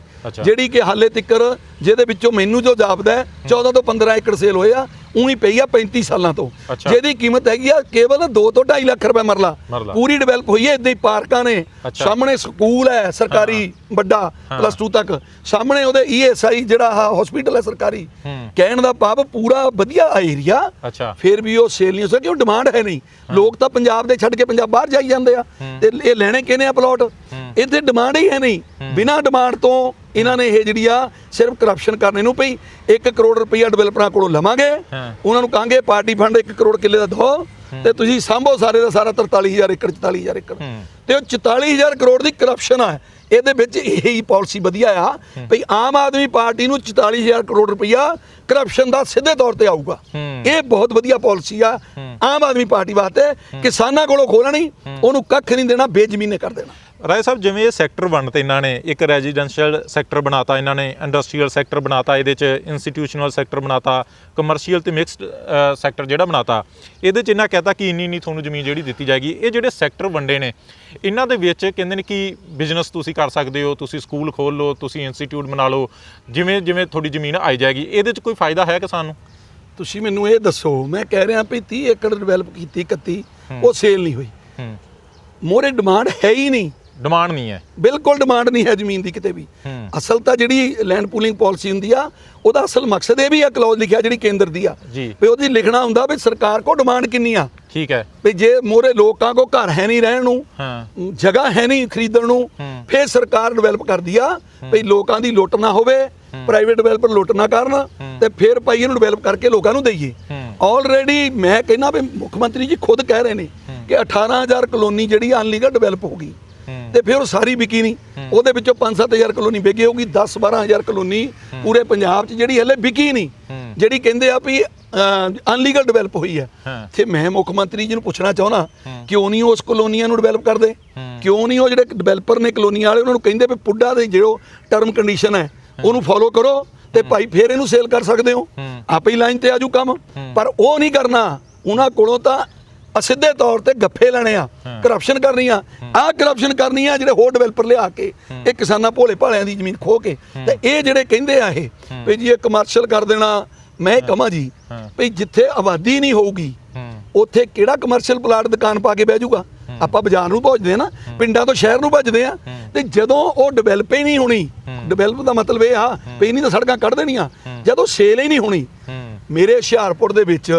ਜਿਹੜੀ ਕਿ ਹਾਲੇ ਤਿੱਕਰ ਜਿਹਦੇ ਵਿੱਚੋਂ ਮੈਨੂੰ ਜੋ ਜਾਪਦਾ ਹੈ 14 ਤੋਂ 15 ਏਕੜ ਸੇਲ ਹੋਏ ਆ ਉਹੀ ਪਈ ਆ 35 ਸਾਲਾਂ ਤੋਂ। ਜਿਹਦੀ ਕੀਮਤ ਹੈਗੀ ਆ ਕੇਵਲ 2 ਤੋਂ 2.5 ਲੱਖ ਰੁਪਏ ਮਰਲਾ। ਪੂਰੀ ਡਿਵੈਲਪ ਹੋਈ ਹੈ ਇਦਾਂ ਹੀ ਪਾਰਕਾਂ ਨੇ। ਸਾਹਮਣੇ ਸਕੂਲ ਹੈ ਸਰਕਾਰੀ ਵੱਡਾ ਪਲੱਸ 2 ਤੱਕ। ਸਾਹਮਣੇ ਉਹਦੇ ਈਐਸਆਈ ਜਿਹੜਾ ਹਸਪੀਟਲ ਹੈ ਸਰਕਾਰੀ। ਕਹਿਣ ਦਾ ਭਾਵ ਪੂਰਾ ਵਧੀਆ ਏਰੀਆ ਫਿਰ ਵੀ ਉਹ ਸੇਲ ਨਹੀਂ ਹੋ ਸਕੀ ਉਹ ਡਿਮਾਂਡ ਹੈ ਨਹੀਂ। ਲੋਕ ਤਾਂ ਪੰਜਾਬ ਦੇ ਛੱਡ ਕੇ ਪੰਜਾਬ ਬਾਹਰ ਜਾਈ ਜਾਂਦੇ ਆ। ਤੇ ਇਹ ਲੈਣੇ ਕਿਹਨੇ ਆ ਪਲਾਟ ਇੱਥੇ ਡਿਮਾਂਡ ਹੀ ਹੈ ਨਹੀਂ। ਬਿਨਾਂ ਡਿਮਾਂਡ ਤੋਂ ਇਹਨਾਂ ਨੇ ਇਹ ਜਿਹੜੀ ਆ ਸਿਰਫ ਕਰਪਸ਼ਨ ਕਰਨੇ ਨੂੰ ਪਈ 1 ਕਰੋੜ ਰੁਪਈਆ ਡਿਵੈਲਪਰਾਂ ਕੋਲੋਂ ਲਵਾਂਗੇ ਹਾਂ। ਉਹਨਾਂ ਨੂੰ ਕਹਾਂਗੇ ਪਾਰਟੀ ਫੰਡ 1 ਕਰੋੜ ਕਿੱਲੇ ਦਾ ਦਿਓ ਤੇ ਤੁਸੀਂ ਸਾਂਭੋ ਸਾਰੇ ਦਾ ਸਾਰਾ 43000 ਏਕੜ 44000 ਏਕੜ। ਹੂੰ। ਤੇ ਉਹ 44000 ਕਰੋੜ ਦੀ ਕਰਪਸ਼ਨ ਆ। ਇਹਦੇ ਵਿੱਚ ਇਹੀ ਪਾਲਿਸੀ ਵਧੀਆ ਆ ਭਈ ਆਮ ਆਦਮੀ ਪਾਰਟੀ ਨੂੰ 44000 ਕਰੋੜ ਰੁਪਈਆ ਕਰਪਸ਼ਨ ਦਾ ਸਿੱਧੇ ਤੌਰ ਤੇ ਆਊਗਾ। ਹੂੰ। ਇਹ ਬਹੁਤ ਵਧੀਆ ਪਾਲਿਸੀ ਆ। ਆਮ ਆਦਮੀ ਪਾਰਟੀ ਵਾਸਤੇ ਕਿਸਾਨਾਂ ਕੋਲੋਂ ਖੋਲਣੀ ਉਹਨੂੰ ਕੱਖ ਨਹੀਂ ਦੇਣਾ ਬੇਜ਼ਮੀਨੇ ਕਰ ਦੇਣਾ। ਰਾਏ ਸਾਹਿਬ ਜਿਵੇਂ ਇਹ ਸੈਕਟਰ ਵਨ ਤੇ ਇਹਨਾਂ ਨੇ ਇੱਕ ਰੈਜ਼ੀਡੈਂਸ਼ੀਅਲ ਸੈਕਟਰ ਬਣਾਤਾ ਇਹਨਾਂ ਨੇ ਇੰਡਸਟਰੀਅਲ ਸੈਕਟਰ ਬਣਾਤਾ ਇਹਦੇ ਚ ਇੰਸਟੀਟਿਊਸ਼ਨਲ ਸੈਕਟਰ ਬਣਾਤਾ ਕਮਰਸ਼ੀਅਲ ਤੇ ਮਿਕਸਡ ਸੈਕਟਰ ਜਿਹੜਾ ਬਣਾਤਾ ਇਹਦੇ ਚ ਇਹਨਾਂ ਕਹਤਾ ਕਿ ਇੰਨੀ ਨਹੀਂ ਤੁਹਾਨੂੰ ਜ਼ਮੀਨ ਜਿਹੜੀ ਦਿੱਤੀ ਜਾਏਗੀ। ਇਹ ਜਿਹੜੇ ਸੈਕਟਰ ਵੰਡੇ ਨੇ ਇਹਨਾਂ ਦੇ ਵਿੱਚ ਕਹਿੰਦੇ ਨੇ ਕਿ ਬਿਜ਼ਨਸ ਤੁਸੀਂ ਕਰ ਸਕਦੇ ਹੋ ਤੁਸੀਂ ਸਕੂਲ ਖੋਲ ਲਓ ਤੁਸੀਂ ਇੰਸਟੀਟਿਊਟ ਬਣਾ ਲਓ ਜਿਵੇਂ ਜਿਵੇਂ ਤੁਹਾਡੀ ਜ਼ਮੀਨ ਆਈ ਜਾਏਗੀ। ਇਹਦੇ ਚ ਕੋਈ ਫਾਇਦਾ ਹੈ ਕਿਸਾਨ ਨੂੰ? ਤੁਸੀਂ ਮੈਨੂੰ ਇਹ ਦੱਸੋ ਮੈਂ ਕਹਿ ਰਿਹਾ ਵੀ 30 ਏਕੜ ਡਿਵੈਲਪ ਕੀਤੀ 31 ਉਹ ਸੇਲ ਨਹੀਂ ਹੋਈ। ਮੋਰੇ ਡਿਮਾਂਡ ਹੈ ਹੀ ਨਹੀਂ। ਡਿਮਾਂਡ ਨਹੀਂ ਹੈ। ਬਿਲਕੁਲ ਡਿਮਾਂਡ ਨਹੀਂ ਹੈ ਜ਼ਮੀਨ ਦੀ ਕਿਤੇ ਵੀ। ਹੂੰ। ਅਸਲ ਤਾਂ ਜਿਹੜੀ ਲੈਂਡ ਪੂਲਿੰਗ ਪਾਲਿਸੀ ਹੁੰਦੀ ਆ ਉਹਦਾ ਅਸਲ ਮਕਸਦ ਇਹ ਵੀ ਆ ਕਲੌਜ਼ ਲਿਖਿਆ ਜਿਹੜੀ ਕੇਂਦਰ ਦੀ ਆ। ਜੀ। ਵੀ ਉਹਦੀ ਲਿਖਣਾ ਹੁੰਦਾ ਵੀ ਸਰਕਾਰ ਕੋ ਡਿਮਾਂਡ ਕਿੰਨੀ ਆ। ਠੀਕ ਹੈ। ਵੀ ਜੇ ਮੋਰੇ ਲੋਕਾਂ ਕੋ ਘਰ ਹੈ ਨਹੀਂ ਰਹਿਣ ਨੂੰ ਹਾਂ। ਜਗ੍ਹਾ ਹੈ ਨਹੀਂ ਖਰੀਦਣ ਨੂੰ ਹੂੰ। ਫਿਰ ਸਰਕਾਰ ਡਿਵੈਲਪ ਕਰਦੀ ਆ ਵੀ ਲੋਕਾਂ ਦੀ ਲੁੱਟ ਨਾ ਹੋਵੇ ਪ੍ਰਾਈਵੇਟ ਡਿਵੈਲਪਰ ਲੁੱਟ ਨਾ ਕਰਨ ਤੇ ਫਿਰ ਭਾਈ ਇਹਨੂੰ ਡਿਵੈਲਪ ਕਰਕੇ ਲੋਕਾਂ ਨੂੰ ਦਈਏ। ਆਲਰੇਡੀ ਮੈਂ ਕਹਿੰਦਾ ਵੀ ਮੁੱਖ ਮੰਤਰੀ ਜੀ ਖੁਦ ਕਹਿ ਰਹੇ ਨੇ ਕਿ 18000 ਕਲੋਨੀ ਜਿਹੜੀ ਅਨਲੀਗਲ ਡਿਵੈਲਪ ਹੋ ਗਈ। ਤੇ ਫਿਰ ਉਹ ਸਾਰੀ ਵਿਕੀ ਨਹੀਂ। ਉਹਦੇ ਵਿੱਚੋਂ 5-7000 ਕਲੋਨੀ ਵਿਕੀ ਹੋਊਗੀ 10-12000 ਕਲੋਨੀ ਪੂਰੇ ਪੰਜਾਬ 'ਚ ਜਿਹੜੀ ਹਲੇ ਵਿਕੀ ਨਹੀਂ। ਜਿਹੜੀ ਕਹਿੰਦੇ ਆ ਵੀ ਅਨਲੀਗਲ ਡਿਵੈਲਪ ਹੋਈ ਹੈ। ਤੇ ਮੈਂ ਮੁੱਖ ਮੰਤਰੀ ਜੀ ਨੂੰ ਪੁੱਛਣਾ ਚਾਹੁੰਦਾ ਕਿਉਂ ਨਹੀਂ ਉਸ ਕਲੋਨੀਆਂ ਨੂੰ ਡਿਵੈਲਪ ਕਰਦੇ। ਕਿਉਂ ਨਹੀਂ ਉਹ ਜਿਹੜੇ ਡਿਵੈਲਪਰ ਨੇ ਕਲੋਨੀਆਂ ਵਾਲੇ ਉਹਨਾਂ ਨੂੰ ਕਹਿੰਦੇ ਵੀ ਪੁੱਡਾ ਦੇ ਜਿਹੜੋ ਟਰਮ ਕੰਡੀਸ਼ਨ ਹੈ ਉਹਨੂੰ ਫੋਲੋ ਕਰੋ ਤੇ ਭਾਈ ਫੇਰ ਇਹਨੂੰ ਸੇਲ ਕਰ ਸਕਦੇ ਹੂੰ। ਆਪੇ ਹੀ ਲਾਈਨ ਤੇ ਆਜੂ ਕੰਮ। ਪਰ ਉਹ ਨਹੀਂ ਕਰਨਾ। ਉਹਨਾਂ ਕੋਲੋਂ ਤਾਂ ਅਸਿੱਧੇ ਤੌਰ ਤੇ ਗੱਫੇ ਲੈਣੇ ਆ ਕਰਪਸ਼ਨ ਕਰਨੀ ਆ। ਆਹ ਕਰਪਸ਼ਨ ਕਰਨੀ ਆ ਜਿਹੜੇ ਹੋਰ ਡਿਵੈਲਪਰ ਲਿਆ ਕੇ ਇਹ ਕਿਸਾਨਾਂ ਭੋਲੇ ਭਾਲਿਆਂ ਦੀ ਜ਼ਮੀਨ ਖੋ ਕੇ ਤੇ ਇਹ ਜਿਹੜੇ ਕਹਿੰਦੇ ਆ ਇਹ ਵੀ ਜੀ ਇਹ ਕਮਰਸ਼ੀਅਲ ਕਰ ਦੇਣਾ ਮੈਂ ਕਹਾਂ ਜੀ। ਵੀ ਜਿੱਥੇ ਆਬਾਦੀ ਨਹੀਂ ਹੋਊਗੀ ਉੱਥੇ ਕਿਹੜਾ ਕਮਰਸ਼ੀਅਲ ਪਲਾਟ ਦੁਕਾਨ ਪਾ ਕੇ ਬਹਿ ਜਾਊਗਾ? ਆਪਾਂ ਬਾਜ਼ਾਰ ਨੂੰ ਭੱਜਦੇ ਆ ਨਾ ਪਿੰਡਾਂ ਤੋਂ ਸ਼ਹਿਰ ਨੂੰ ਭੱਜਦੇ ਆ ਤੇ ਜਦੋਂ ਉਹ ਡਿਵੈਲਪ ਹੀ ਨਹੀਂ ਹੋਣੀ ਡਿਵੈਲਪ ਦਾ ਮਤਲਬ ਇਹ ਆ ਵੀ ਨਹੀਂ ਤਾਂ ਸੜਕਾਂ ਕੱਢ ਦੇਣੀਆਂ ਜਦੋਂ ਸੇਲ ਹੀ ਨਹੀਂ ਹੋਣੀ ਮੇਰੇ ਹੁਸ਼ਿਆਰਪੁਰ ਦੇ ਵਿੱਚ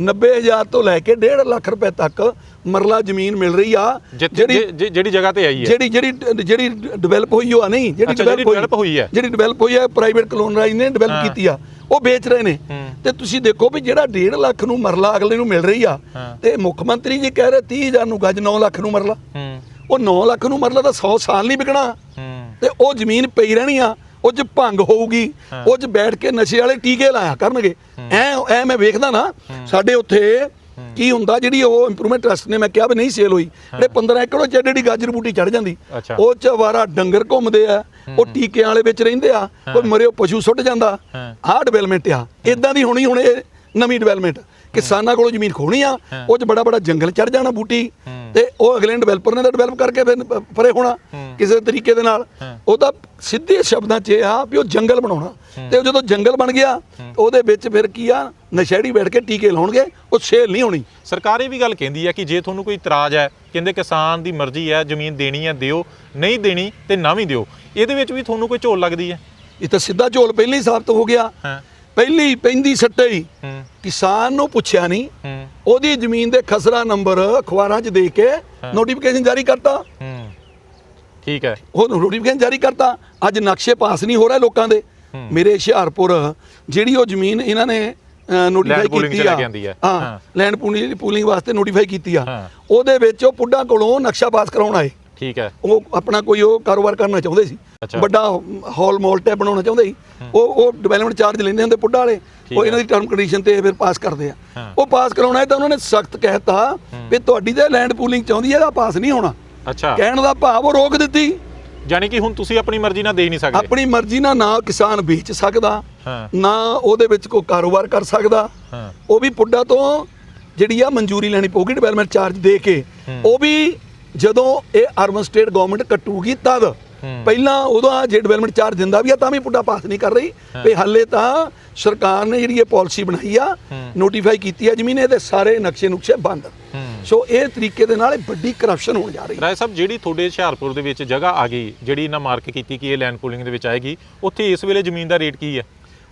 90000 ਤੋਂ ਲੈ ਕੇ 1.5 ਲੱਖ ਰੁਪਏ ਤੱਕ ਮਰਲਾ ਜ਼ਮੀਨ ਮਿਲ ਰਹੀ ਆ। ਜਿੱਥੇ- ਜਿ- ਜਿ- ਜਿਹੜੀ ਜਗ੍ਹਾ ਤੇ ਆਈ ਹੈ। ਜਿਹੜੀ ਜਿਹੜੀ ਜਿਹੜੀ ਡਿਵੈਲਪ ਹੋਈ ਆ ਨਹੀਂ ਜਿਹੜੀ ਜਿਹੜੀ develop ਹੋਈ ਹੈ। ਜਿਹੜੀ ਡਿਵੈਲਪ ਹੋਈ ਹੈ ਪ੍ਰਾਈਵੇਟ ਕਲੋਨਰਾਈਜ਼ ਨੇ ਡਿਵੈਲਪ ਹਾਂ। ਕੀਤੀ ਆ। ਉਹ ਵੇਚ ਰਹੇ ਨੇ। ਹੂੰ। ਤੇ ਤੁਸੀਂ ਦੇਖੋ ਵੀ ਜਿਹੜਾ 1.5 ਲੱਖ ਨੂੰ ਮਰਲਾ ਅਗਲੇ ਨੂੰ ਮਿਲ ਰਹੀ ਆ ਹਾਂ। ਤੇ ਮੁੱਖ ਮੰਤਰੀ ਜੀ ਕਹਿ ਰਹੇ 30000 ਨੂੰ ਗੱਜ 9 ਲੱਖ ਨੂੰ ਮਰਲਾ। ਹੂੰ। ਉਹ 9 ਲੱਖ ਨੂੰ ਮਰਲਾ ਤਾਂ 100 ਸਾਲ ਨਹੀਂ ਵਿਕਣਾ। ਹੂੰ। ਤੇ ਉਹ ਜ਼ਮੀਨ ਪਈ ਰਹਿਣੀ ਆ। ਉਹ 'ਚ ਭੰਗ ਹੋਊਗੀ। ਉਹ 'ਚ ਬੈਠ ਕੇ ਨਸ਼ੇ ਵਾਲੇ ਟੀਕੇ ਲਾਇਆ ਕਰਨਗੇ। ਐ ਐ ਮੈਂ ਵੇਖਦਾ ਨਾ ਸਾਡੇ ਉੱਥੇ ਕੀ ਹੁੰਦਾ ਜਿਹੜੀ ਉਹ ਇੰਪਰੂਵਮੈਂਟ ਟਰਸਟ ਨੇ ਮੈਂ ਕਿਹਾ ਵੀ ਨਹੀਂ ਸੇਲ ਹੋਈ। ਜਿਹੜੇ 15 ਏਕੜ ਉਹ ਐਡੀ ਗਾਜਰ ਬੂਟੀ ਚੜ ਜਾਂਦੀ। ਉਹ ਚ ਵਾਰਾ ਡੰਗਰ ਘੁੰਮਦੇ ਆ ਉਹ ਟੀਕਿਆਂ ਵਾਲੇ ਵਿੱਚ ਰਹਿੰਦੇ ਆ ਕੋਈ ਮਰਿਓ ਪਸ਼ੂ ਸੁੱਟ ਜਾਂਦਾ। ਆਹ ਡਿਵੈਲਪਮੈਂਟ ਆ। ਇਦਾਂ ਦੀ ਹੋਣੀ ਹੁਣ ਇਹ ਨਵੀਂ ਡਿਵੈਲਪਮੈਂਟ ਕਿਸਾਨਾਂ ਕੋਲੋਂ ਜ਼ਮੀਨ ਖੋਣੀ ਆ ਉਹ ਚ ਬੜਾ ਬੜਾ ਜੰਗਲ ਚੜ ਜਾਣਾ ਬੂਟੀ। ਤੇ ਉਹ ਅਗਲੇ ਡਿਵੈਲਪਰ ਨੇ ਤਾਂ ਡਿਵੈਲਪ ਕਰਕੇ ਫਿਰ ਪਰੇ ਹੋਣਾ ਕਿਸੇ ਤਰੀਕੇ ਦੇ ਨਾਲ। ਉਹ ਤਾਂ ਸਿੱਧੇ ਸ਼ਬਦਾਂ 'ਚ ਇਹ ਆ ਵੀ ਉਹ ਜੰਗਲ ਬਣਾਉਣਾ। ਤੇ ਉਹ ਜਦੋਂ ਜੰਗਲ ਬਣ ਗਿਆ ਉਹਦੇ ਵਿੱਚ ਫਿਰ ਕੀ ਆ ਨਸ਼ੇੜੀ ਬੈਠ ਕੇ ਟੀਕੇ ਲਾਉਣਗੇ ਉਹ ਸੇਲ ਨਹੀਂ ਹੋਣੀ। ਸਰਕਾਰ ਇਹ ਵੀ ਗੱਲ ਕਹਿੰਦੀ ਹੈ ਕਿ ਜੇ ਤੁਹਾਨੂੰ ਕੋਈ ਇਤਰਾਜ਼ ਹੈ ਕਹਿੰਦੇ ਕਿਸਾਨ ਦੀ ਮਰਜ਼ੀ ਹੈ ਜ਼ਮੀਨ ਦੇਣੀ ਹੈ ਦਿਓ ਨਹੀਂ ਦੇਣੀ ਤੇ ਨਾ ਵੀ ਦਿਓ। ਇਹਦੇ ਵਿੱਚ ਵੀ ਤੁਹਾਨੂੰ ਕੋਈ ਝੋਲ ਲੱਗਦੀ ਹੈ? ਇਹ ਤਾਂ ਸਿੱਧਾ ਝੋਲ ਪਹਿਲਾਂ ਹੀ ਸਾਬਤ ਹੋ ਗਿਆ। ਹਾਂ। ਪਹਿਲੀ ਪੈਂਦੀ ਸੱਟੇ ਹੀ। ਕਿਸਾਨ ਨੂੰ ਪੁੱਛਿਆ ਨਹੀਂ ਉਹਦੀ ਜ਼ਮੀਨ ਦੇ ਖਸਰਾ ਨੰਬਰ ਅਖਬਾਰਾਂ 'ਚ ਦੇ ਕੇ ਨੋਟੀਫਿਕੇਸ਼ਨ ਜਾਰੀ ਕਰਤਾ। ਠੀਕ ਹੈ। ਉਹ ਨੋਟੀਫਿਕੇਸ਼ਨ ਜਾਰੀ ਕਰਤਾ। ਅੱਜ ਨਕਸ਼ੇ ਪਾਸ ਨਹੀਂ ਹੋ ਰਹੇ ਲੋਕਾਂ ਦੇ। ਮੇਰੇ ਹੁਸ਼ਿਆਰਪੁਰ ਜਿਹੜੀ ਉਹ ਜ਼ਮੀਨ ਇਹਨਾਂ ਨੇ ਨੋਟੀਫਾਈ ਕੀਤੀ ਆ। ਹੈ। ਲੈਂਡ ਪੂਲਿੰਗ ਪੂਲਿੰਗ ਵਾਸਤੇ ਨੋਟੀਫਾਈ ਕੀਤੀ ਆ। ਉਹਦੇ ਵਿੱਚ ਉਹ ਪੁੱਡਾ ਕੋਲੋਂ ਨਕਸ਼ਾ ਪਾਸ ਕਰਾਉਣ ਆਏ। ਠੀਕ ਹੈ। ਉਹ ਆਪਣਾ ਕੋਈ ਉਹ ਕਾਰੋਬਾਰ ਕਰਨਾ ਚਾਹੁੰਦੇ ਸੀ। ਵੱਡਾ ਹਾਲ ਮਾਲ ਟੈਪ ਬਣਾਉਣਾ ਚਾਹੁੰਦੇ ਸੀ। ਉਹ ਉਹ ਡਿਵੈਲਪਮੈਂਟ ਚਾਰਜ ਲੈਂਦੇ ਹੁੰਦੇ ਪੁੱਡਾ ਵਾਲੇ। ਉਹ ਇਹਨਾਂ ਦੀ ਟਰਮ ਕੰਡੀਸ਼ਨ ਤੇ ਫਿਰ ਪਾਸ ਕਰਦੇ ਆ। ਉਹ ਪਾਸ ਕਰਾਉਣਾ ਹੈ ਤਾਂ ਉਹਨਾਂ ਨੇ ਸਖਤ ਕਹਿਤਾ ਵੀ ਤੁਹਾਡੀ ਤੇ ਲੈਂਡ ਪੂਲਿੰਗ ਚਾਹੁੰਦੀ ਹੈ ਇਹਦਾ ਪਾਸ ਨਹੀਂ ਹੋਣਾ। ਅੱਛਾ। ਕਹਿਣ ਦਾ ਭਾਵ ਉਹ ਰੋਕ ਦਿੱਤੀ। ਯਾਨੀ ਕਿ ਹੁਣ ਤੁਸੀਂ ਆਪਣੀ ਮਰਜ਼ੀ ਨਾਲ ਦੇ ਨਹੀਂ ਸਕਦੇ। ਆਪਣੀ ਮਰਜ਼ੀ ਨਾਲ ਨਾ ਕਿਸਾਨ ਵੇਚ ਸਕਦਾ ਨਾ ਉਹਦੇ ਵਿੱਚ ਕੋਈ ਕਾਰੋਬਾਰ ਕਰ ਸਕਦਾ। ਉਹ ਵੀ ਪੁੱਡਾ ਤੋਂ ਜਿਹੜੀ ਆ ਮਨਜ਼ੂਰੀ ਲੈਣੀ ਪਊਗੀ ਡਿਵੈਲਪਮੈਂਟ ਚਾਰਜ ਦੇ ਕੇ ਉਹ ਵੀ ਜਦੋਂ ਇਹ ਅਰਬਨ ਸਟੇਟ ਗਵਰਨਮੈਂਟ ਕੱਟੂਗੀ ਤਦ ਪਹਿਲਾਂ ਉਦੋਂ ਆ ਜੇ ਡਿਵੈਲਪਮੈਂਟ ਚਾਰਜ ਦਿੰਦਾ ਵੀ ਆ ਤਾਂ ਵੀ ਪੁੱਡਾ ਪਾਸ ਨਹੀਂ ਕਰ ਰਹੀ। ਵੀ ਹਾਲੇ ਤਾਂ ਸਰਕਾਰ ਨੇ ਜਿਹੜੀ ਇਹ ਪਾਲਿਸੀ ਬਣਾਈ ਆ ਨੋਟੀਫਾਈ ਕੀਤੀ ਆ ਜ਼ਮੀਨ ਇਹਦੇ ਸਾਰੇ ਨਕਸ਼ੇ ਨੁਕਸ਼ੇ ਬੰਦ। ਸੋ ਇਹ ਤਰੀਕੇ ਦੇ ਨਾਲ ਵੱਡੀ ਕਰਪਸ਼ਨ ਹੋਣ ਜਾ ਰਹੀ ਹੈ। ਰਾਏ ਸਾਹਿਬ ਜਿਹੜੀ ਤੁਹਾਡੇ ਹੁਸ਼ਿਆਰਪੁਰ ਦੇ ਵਿੱਚ ਜਗ੍ਹਾ ਆ ਗਈ ਜਿਹੜੀ ਇਹਨਾਂ ਮਾਰਕ ਕੀਤੀ ਕਿ ਇਹ ਲੈਂਡ ਪੂਲਿੰਗ ਦੇ ਵਿੱਚ ਆਏਗੀ ਉੱਥੇ ਇਸ ਵੇਲੇ ਜ਼ਮੀਨ ਦਾ ਰੇਟ ਕੀ ਹੈ?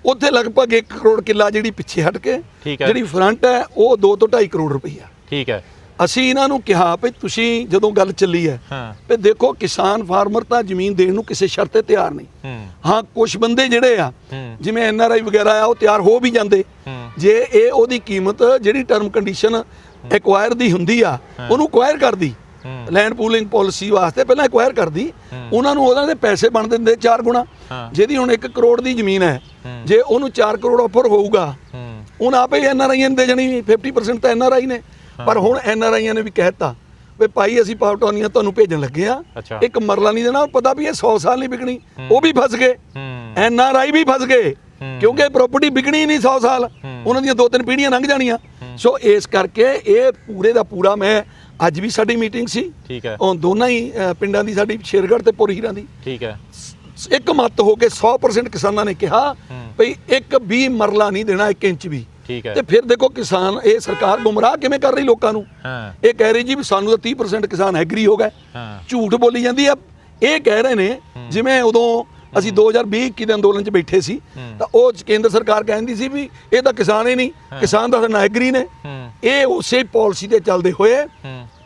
ਉੱਥੇ ਲਗਭਗ 1 ਕਰੋੜ ਕਿੱਲਾ ਜਿਹੜੀ ਪਿੱਛੇ ਹਟ ਕੇ। ਜਿਹੜੀ ਫਰੰਟ ਹੈ ਉਹ 2 ਤੋਂ 2.5 ਕਰੋੜ ਰੁਪਈਆ। ਠੀਕ ਹੈ। ਅਸੀਂ ਇਹਨਾਂ ਨੂੰ ਕਿਹਾ ਵੀ ਤੁਸੀਂ ਜਦੋਂ ਗੱਲ ਚੱਲੀ ਹੈ ਹਾਂ। ਵੀ ਦੇਖੋ ਕਿਸਾਨ ਫਾਰਮਰ ਤਾਂ ਜ਼ਮੀਨ ਦੇਣ ਨੂੰ ਕਿਸੇ ਸ਼ਰਤ ਤੇ ਤਿਆਰ ਨਹੀਂ। ਹੂੰ। ਕੁਝ ਬੰਦੇ ਜਿਹੜੇ ਆ। ਜਿਵੇਂ ਐਨ ਆਰ ਆਈ ਵਗੈਰਾ ਆ ਉਹ ਤਿਆਰ ਹੋ ਵੀ ਜਾਂਦੇ। ਜੇ ਇਹ ਉਹਦੀ ਕੀਮਤ ਜਿਹੜੀ ਟਰਮ ਕੰਡੀਸ਼ਨ ਐਕਵਾਇਰ ਦੀ ਹੁੰਦੀ ਆ ਉਹਨੂੰ ਐਕਵਾਇਰ ਕਰਦੀ। ਲੈਂਡ ਪੂਲਿੰਗ ਪਾਲਿਸੀ ਵਾਸਤੇ ਪਹਿਲਾਂ ਐਕਵਾਇਰ ਕਰਦੀ। ਉਹਨਾਂ ਨੂੰ ਉਹਨਾਂ ਦੇ ਪੈਸੇ ਬਣ ਦਿੰਦੇ 4 ਗੁਣਾ। ਜਿਹਦੀ ਹੁਣ 1 ਕਰੋੜ ਦੀ ਜ਼ਮੀਨ ਹੈ। ਜੇ ਉਹਨੂੰ 4 ਕਰੋੜ ਆਫਰ ਹੋਊਗਾ ਹੁਣ ਆਪੇ ਐਨ ਆਰ ਆਈਆਂ ਦੇ ਜਣੀ। 50% ਤਾਂ ਐਨ ਆਰ ਆਈ ਨੇ। ਪਰ ਹੁਣ ਐਨ ਆਰ ਆਈਆਂ ਨੇ ਵੀ ਕਹਿਤਾ ਵੀ ਭਾਈ ਅਸੀਂ ਪਾਵਟੋਨੀਆਂ ਤੁਹਾਨੂੰ ਭੇਜਣ ਲੱਗੇ ਆ ਅੱਛਾ। ਇੱਕ ਮਰਲਾ ਨਹੀਂ ਦੇਣਾ ਪਤਾ ਵੀ ਇਹ 100 ਸਾਲ ਨਹੀਂ ਵਿਕਣੀ ਉਹ ਵੀ ਫਸ ਗਏ। ਹੂੰ। ਐਨ ਆਰ ਆਈ ਵੀ ਫਸ ਗਏ। ਕਿਉਂਕਿ ਪ੍ਰਾਪਰਟੀ ਵਿਕਣੀ ਨਹੀਂ 100 ਸਾਲ। ਉਹਨਾਂ ਦੀਆਂ ਦੋ ਤਿੰਨ ਪੀੜ੍ਹੀਆਂ ਲੰਘ ਜਾਣੀਆਂ। ਸੋ ਇਸ ਕਰਕੇ ਇਹ ਪੂਰੇ ਦਾ ਪੂਰਾ ਮੈਂ ਅੱਜ ਵੀ ਸਾਡੀ ਮੀਟਿੰਗ ਸੀ। ਠੀਕ ਹੈ। ਉਹ ਦੋਨਾਂ ਹੀ ਅ, ਪਿੰਡਾਂ ਦੀ ਸਾਡੀ ਸ਼ੇਰਗੜ੍ਹ ਤੇ ਪੁਰਹੀਰਾਂ ਦੀ। ਠੀਕ ਹੈ। ਇੱਕ ਮਤ ਹੋ ਕੇ 100% ਕਿਸਾਨਾਂ ਨੇ ਕਿਹਾ ਭਈ ਇੱਕ ਵੀ ਮਰਲਾ ਨਹੀਂ ਦੇਣਾ 1 ਇੰਚ ਵੀ। ਠੀਕ ਹੈ। ਤੇ ਫਿਰ ਦੇਖੋ ਕਿਸਾਨ ਇਹ ਸਰਕਾਰ ਗੁੰਮਰਾਹ ਕਿਵੇਂ ਕਰ ਰਹੀ ਲੋਕਾਂ ਨੂੰ? ਹਾਂ। ਇਹ ਕਹਿ ਰਹੀ ਜੀ ਵੀ ਸਾਨੂੰ ਤਾਂ 30% ਕਿਸਾਨ ਐਗਰੀ ਹੋ ਗਏ। ਹਾਂ। ਝੂਠ ਬੋਲੀ ਜਾਂਦੀ ਆ। ਇਹ ਕਹਿ ਰਹੇ ਨੇ ਜਿਵੇਂ ਉਦੋਂ ਅਸੀਂ 2020 21 ਦੇ ਅੰਦੋਲਨ 'ਚ ਬੈਠੇ ਸੀ ਤਾਂ ਉਹ ਕੇਂਦਰ ਸਰਕਾਰ ਕਹਿੰਦੀ ਸੀ ਵੀ ਇਹ ਤਾਂ ਕਿਸਾਨ ਹੀ ਨਹੀਂ ਕਿਸਾਨ ਤਾਂ ਨਾ ਐਗਰੀ ਨੇ। ਇਹ ਉਸੇ ਪਾਲਿਸੀ ਤੇ ਚੱਲਦੇ ਹੋਏ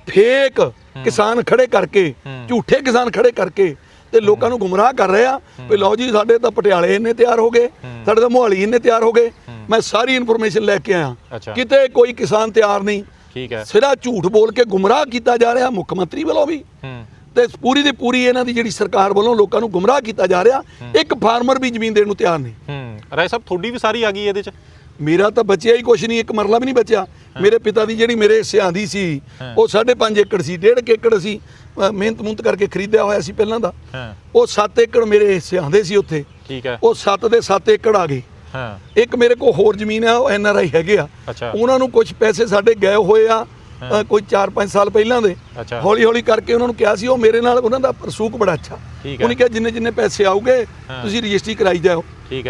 ਫੇਕ ਕਿਸਾਨ ਖੜੇ ਕਰਕੇ ਝੂਠੇ ਕਿਸਾਨ ਖੜੇ ਕਰਕੇ ਤੇ ਲੋਕਾਂ ਨੂੰ ਗੁੰਮਰਾਹ ਕਰ ਰਹੇ ਆ ਵੀ ਲਓ ਜੀ ਸਾਡੇ ਤਾਂ ਪਟਿਆਲੇ ਇੰਨੇ ਤਿਆਰ ਹੋ ਗਏ ਸਾਡੇ ਤਾਂ ਮੋਹਾਲੀ ਇੰਨੇ ਤਿਆਰ ਹੋ ਗਏ ਮੈਂ ਸਾਰੀ ਇਨਫੋਰਮੇਸ਼ਨ ਲੈ ਕੇ ਆਇਆ। ਕਿਤੇ ਕੋਈ ਕਿਸਾਨ ਤਿਆਰ ਨਹੀਂ। ਠੀਕ ਹੈ। ਸਿਰਾ ਝੂਠ ਬੋਲ ਕੇ ਗੁੰਮਰਾਹ ਕੀਤਾ ਜਾ ਰਿਹਾ ਮੁੱਖ ਮੰਤਰੀ ਵੱਲੋਂ ਵੀ। ਤੇ ਪੂਰੀ ਦੀ ਪੂਰੀ ਇਹਨਾਂ ਦੀ ਜਿਹੜੀ ਸਰਕਾਰ ਵੱਲੋਂ ਲੋਕਾਂ ਨੂੰ ਗੁੰਮਰਾਹ ਕੀਤਾ ਜਾ ਰਿਹਾ ਇੱਕ ਫਾਰਮਰ ਵੀ ਜ਼ਮੀਨ ਦੇਣ ਨੂੰ ਤਿਆਰ ਨਹੀਂ। ਹੂੰ। ਰਾਏ ਸਾਹਿਬ ਤੁਹਾਡੀ ਵੀ ਸਾਰੀ ਆ ਗਈ ਇਹਦੇ ਚ? ਮੇਰਾ ਤਾਂ ਬਚਿਆ ਹੀ ਕੁਛ ਨਹੀਂ ਇੱਕ ਮਰਲਾ ਵੀ ਨਹੀਂ ਬਚਿਆ। ਮੇਰੇ ਪਿਤਾ ਦੀ ਜਿਹੜੀ ਮੇਰੇ ਸਿਆਂਦੀ ਸੀ ਉਹ 5.5 ਏਕੜ ਸੀ 1.5 ਏਕੜ ਸੀ। ਮਿਹਨਤ ਮੁਹਨਤ ਕਰਕੇ ਖਰੀਦਿਆ ਹੋਇਆ ਸੀ ਪਹਿਲਾਂ ਦਾ। ਹਾਂ। ਉਹ 7 ਏਕੜ ਮੇਰੇ ਸਿਆਂਦੇ ਸੀ ਉੱਥੇ। ਠੀਕ ਹੈ। ਉਹ 7 ਦੇ 7 ਏਕੜ ਆ ਗਏ। ਹਾਂ। ਇੱਕ ਮੇਰੇ ਕੋਲ ਹੋਰ ਜ਼ਮੀਨ ਹੈ ਉਹ ਐਨ ਆਰ ਆਈ ਹੈਗੇ ਆ। ਉਹਨਾਂ ਨੂੰ ਕੁਝ ਪੈਸੇ ਸਾਡੇ ਗਏ ਹੋਏ ਆ ਕੋਈ 4-5 ਸਾਲ ਪਹਿਲਾਂ ਦੇ। ਹੌਲੀ ਹੌਲੀ ਕਰਕੇ ਉਹਨਾਂ ਨੂੰ ਕਿਹਾ ਸੀ ਉਹ ਮੇਰੇ ਨਾਲ ਉਹਨਾਂ ਦਾ ਰਸੂਖ ਬੜਾ ਅੱਛਾ। ਉਹਨੇ ਕਿਹਾ ਜਿੰਨੇ ਜਿੰਨੇ ਪੈਸੇ ਆਉਗੇ। ਤੁਸੀਂ ਰਜਿਸਟਰੀ ਕਰਾਈ ਜਾਓ।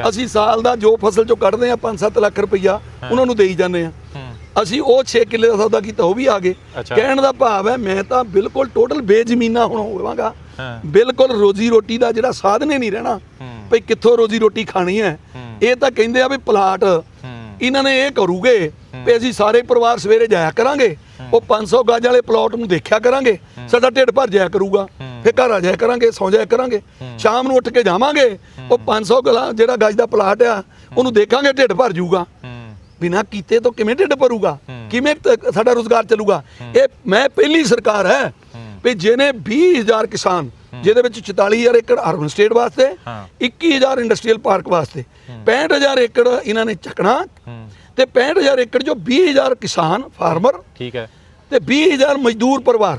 ਅਸੀਂ ਸਾਲ ਦਾ ਜੋ ਫਸਲ ਚੋਂ ਕੱਢਦੇ ਆ 5-7 ਲੱਖ ਰੁਪਈਆ ਉਹਨਾਂ ਨੂੰ ਦੇਈ ਜਾਂਦੇ ਆ। ਅਸੀਂ ਉਹ 6 ਕਿੱਲੇ ਦਾ ਸੌਦਾ ਕੀਤਾ ਉਹ ਵੀ ਆ ਗਏ। ਕਹਿਣ ਦਾ ਭਾਵ ਹੈ ਮੈਂ ਤਾਂ ਬਿਲਕੁਲ ਟੋਟਲ ਬੇਜ਼ਮੀਨਾ ਹੁਣ ਹੋਵਾਂਗਾ। ਬਿਲਕੁਲ ਰੋਜੀ ਰੋਟੀ ਦਾ ਜਿਹੜਾ ਸਾਧਨ ਹੀ ਨਹੀਂ ਰਹਿਣਾ। ਭਈ ਕਿੱਥੋਂ ਰੋਜੀ ਰੋਟੀ ਖਾਣੀ ਹੈ। ਇਹ ਤਾਂ ਕਹਿੰਦੇ ਆ ਵੀ ਪਲਾਟ ਇਹਨਾਂ ਨੇ ਇਹ ਕਰੂਗੇ ਵੀ ਅਸੀਂ ਸਾਰੇ ਪਰਿਵਾਰ ਸਵੇਰੇ ਜਾਇਆ ਕਰਾਂਗੇ ਉਹ 500 ਗਜ ਵਾਲੇ ਪਲਾਟ ਨੂੰ ਦੇਖਿਆ ਕਰਾਂਗੇ ਸਾਡਾ ਢਿੱਡ ਭਰ ਜਾਇਆ ਕਰੂਗਾ ਫਿਰ ਘਰ ਆ ਜਾਇਆ ਕਰਾਂਗੇ ਸੌਂ ਜਾਇਆ ਕਰਾਂਗੇ। ਸ਼ਾਮ ਨੂੰ ਉੱਠ ਕੇ ਜਾਵਾਂਗੇ ਉਹ 500 ਗਲਾ ਜਿਹੜਾ ਗਜ ਦਾ ਪਲਾਟ ਆ ਉਹਨੂੰ ਦੇਖਾਂਗੇ ਢਿੱਡ ਭਰ ਜਾਊਗਾ। ਬਿਨਾ ਕੀਤੇ ਤੋਂ ਕਿਵੇਂ ਢਿੱਡ ਭਰੂਗਾ? ਕਿਵੇਂ ਸਾਡਾ ਰੋਜ਼ਗਾਰ ਚੱਲੂਗਾ? ਇਹ ਮੈਂ ਪਹਿਲੀ ਸਰਕਾਰ ਹੈ ਵੀ ਜਿਹਨੇ 20000 ਕਿਸਾਨ ਜਿਹਦੇ ਵਿੱਚ 44000 ਏਕੜ ਅਰਬਨ ਸਟੇਟ ਵਾਸਤੇ ਹਾਂ। 21000 ਇੰਡਸਟਰੀਅਲ ਪਾਰਕ ਵਾਸਤੇ 65000 ਏਕੜ ਇਹਨਾਂ ਨੇ ਚੱਕਣਾ ਤੇ 65000 ਏਕੜ ਜੋ 20000 ਕਿਸਾਨ ਫਾਰਮਰ ਠੀਕ ਹੈ। ਤੇ 20000 ਮਜ਼ਦੂਰ ਪਰਿਵਾਰ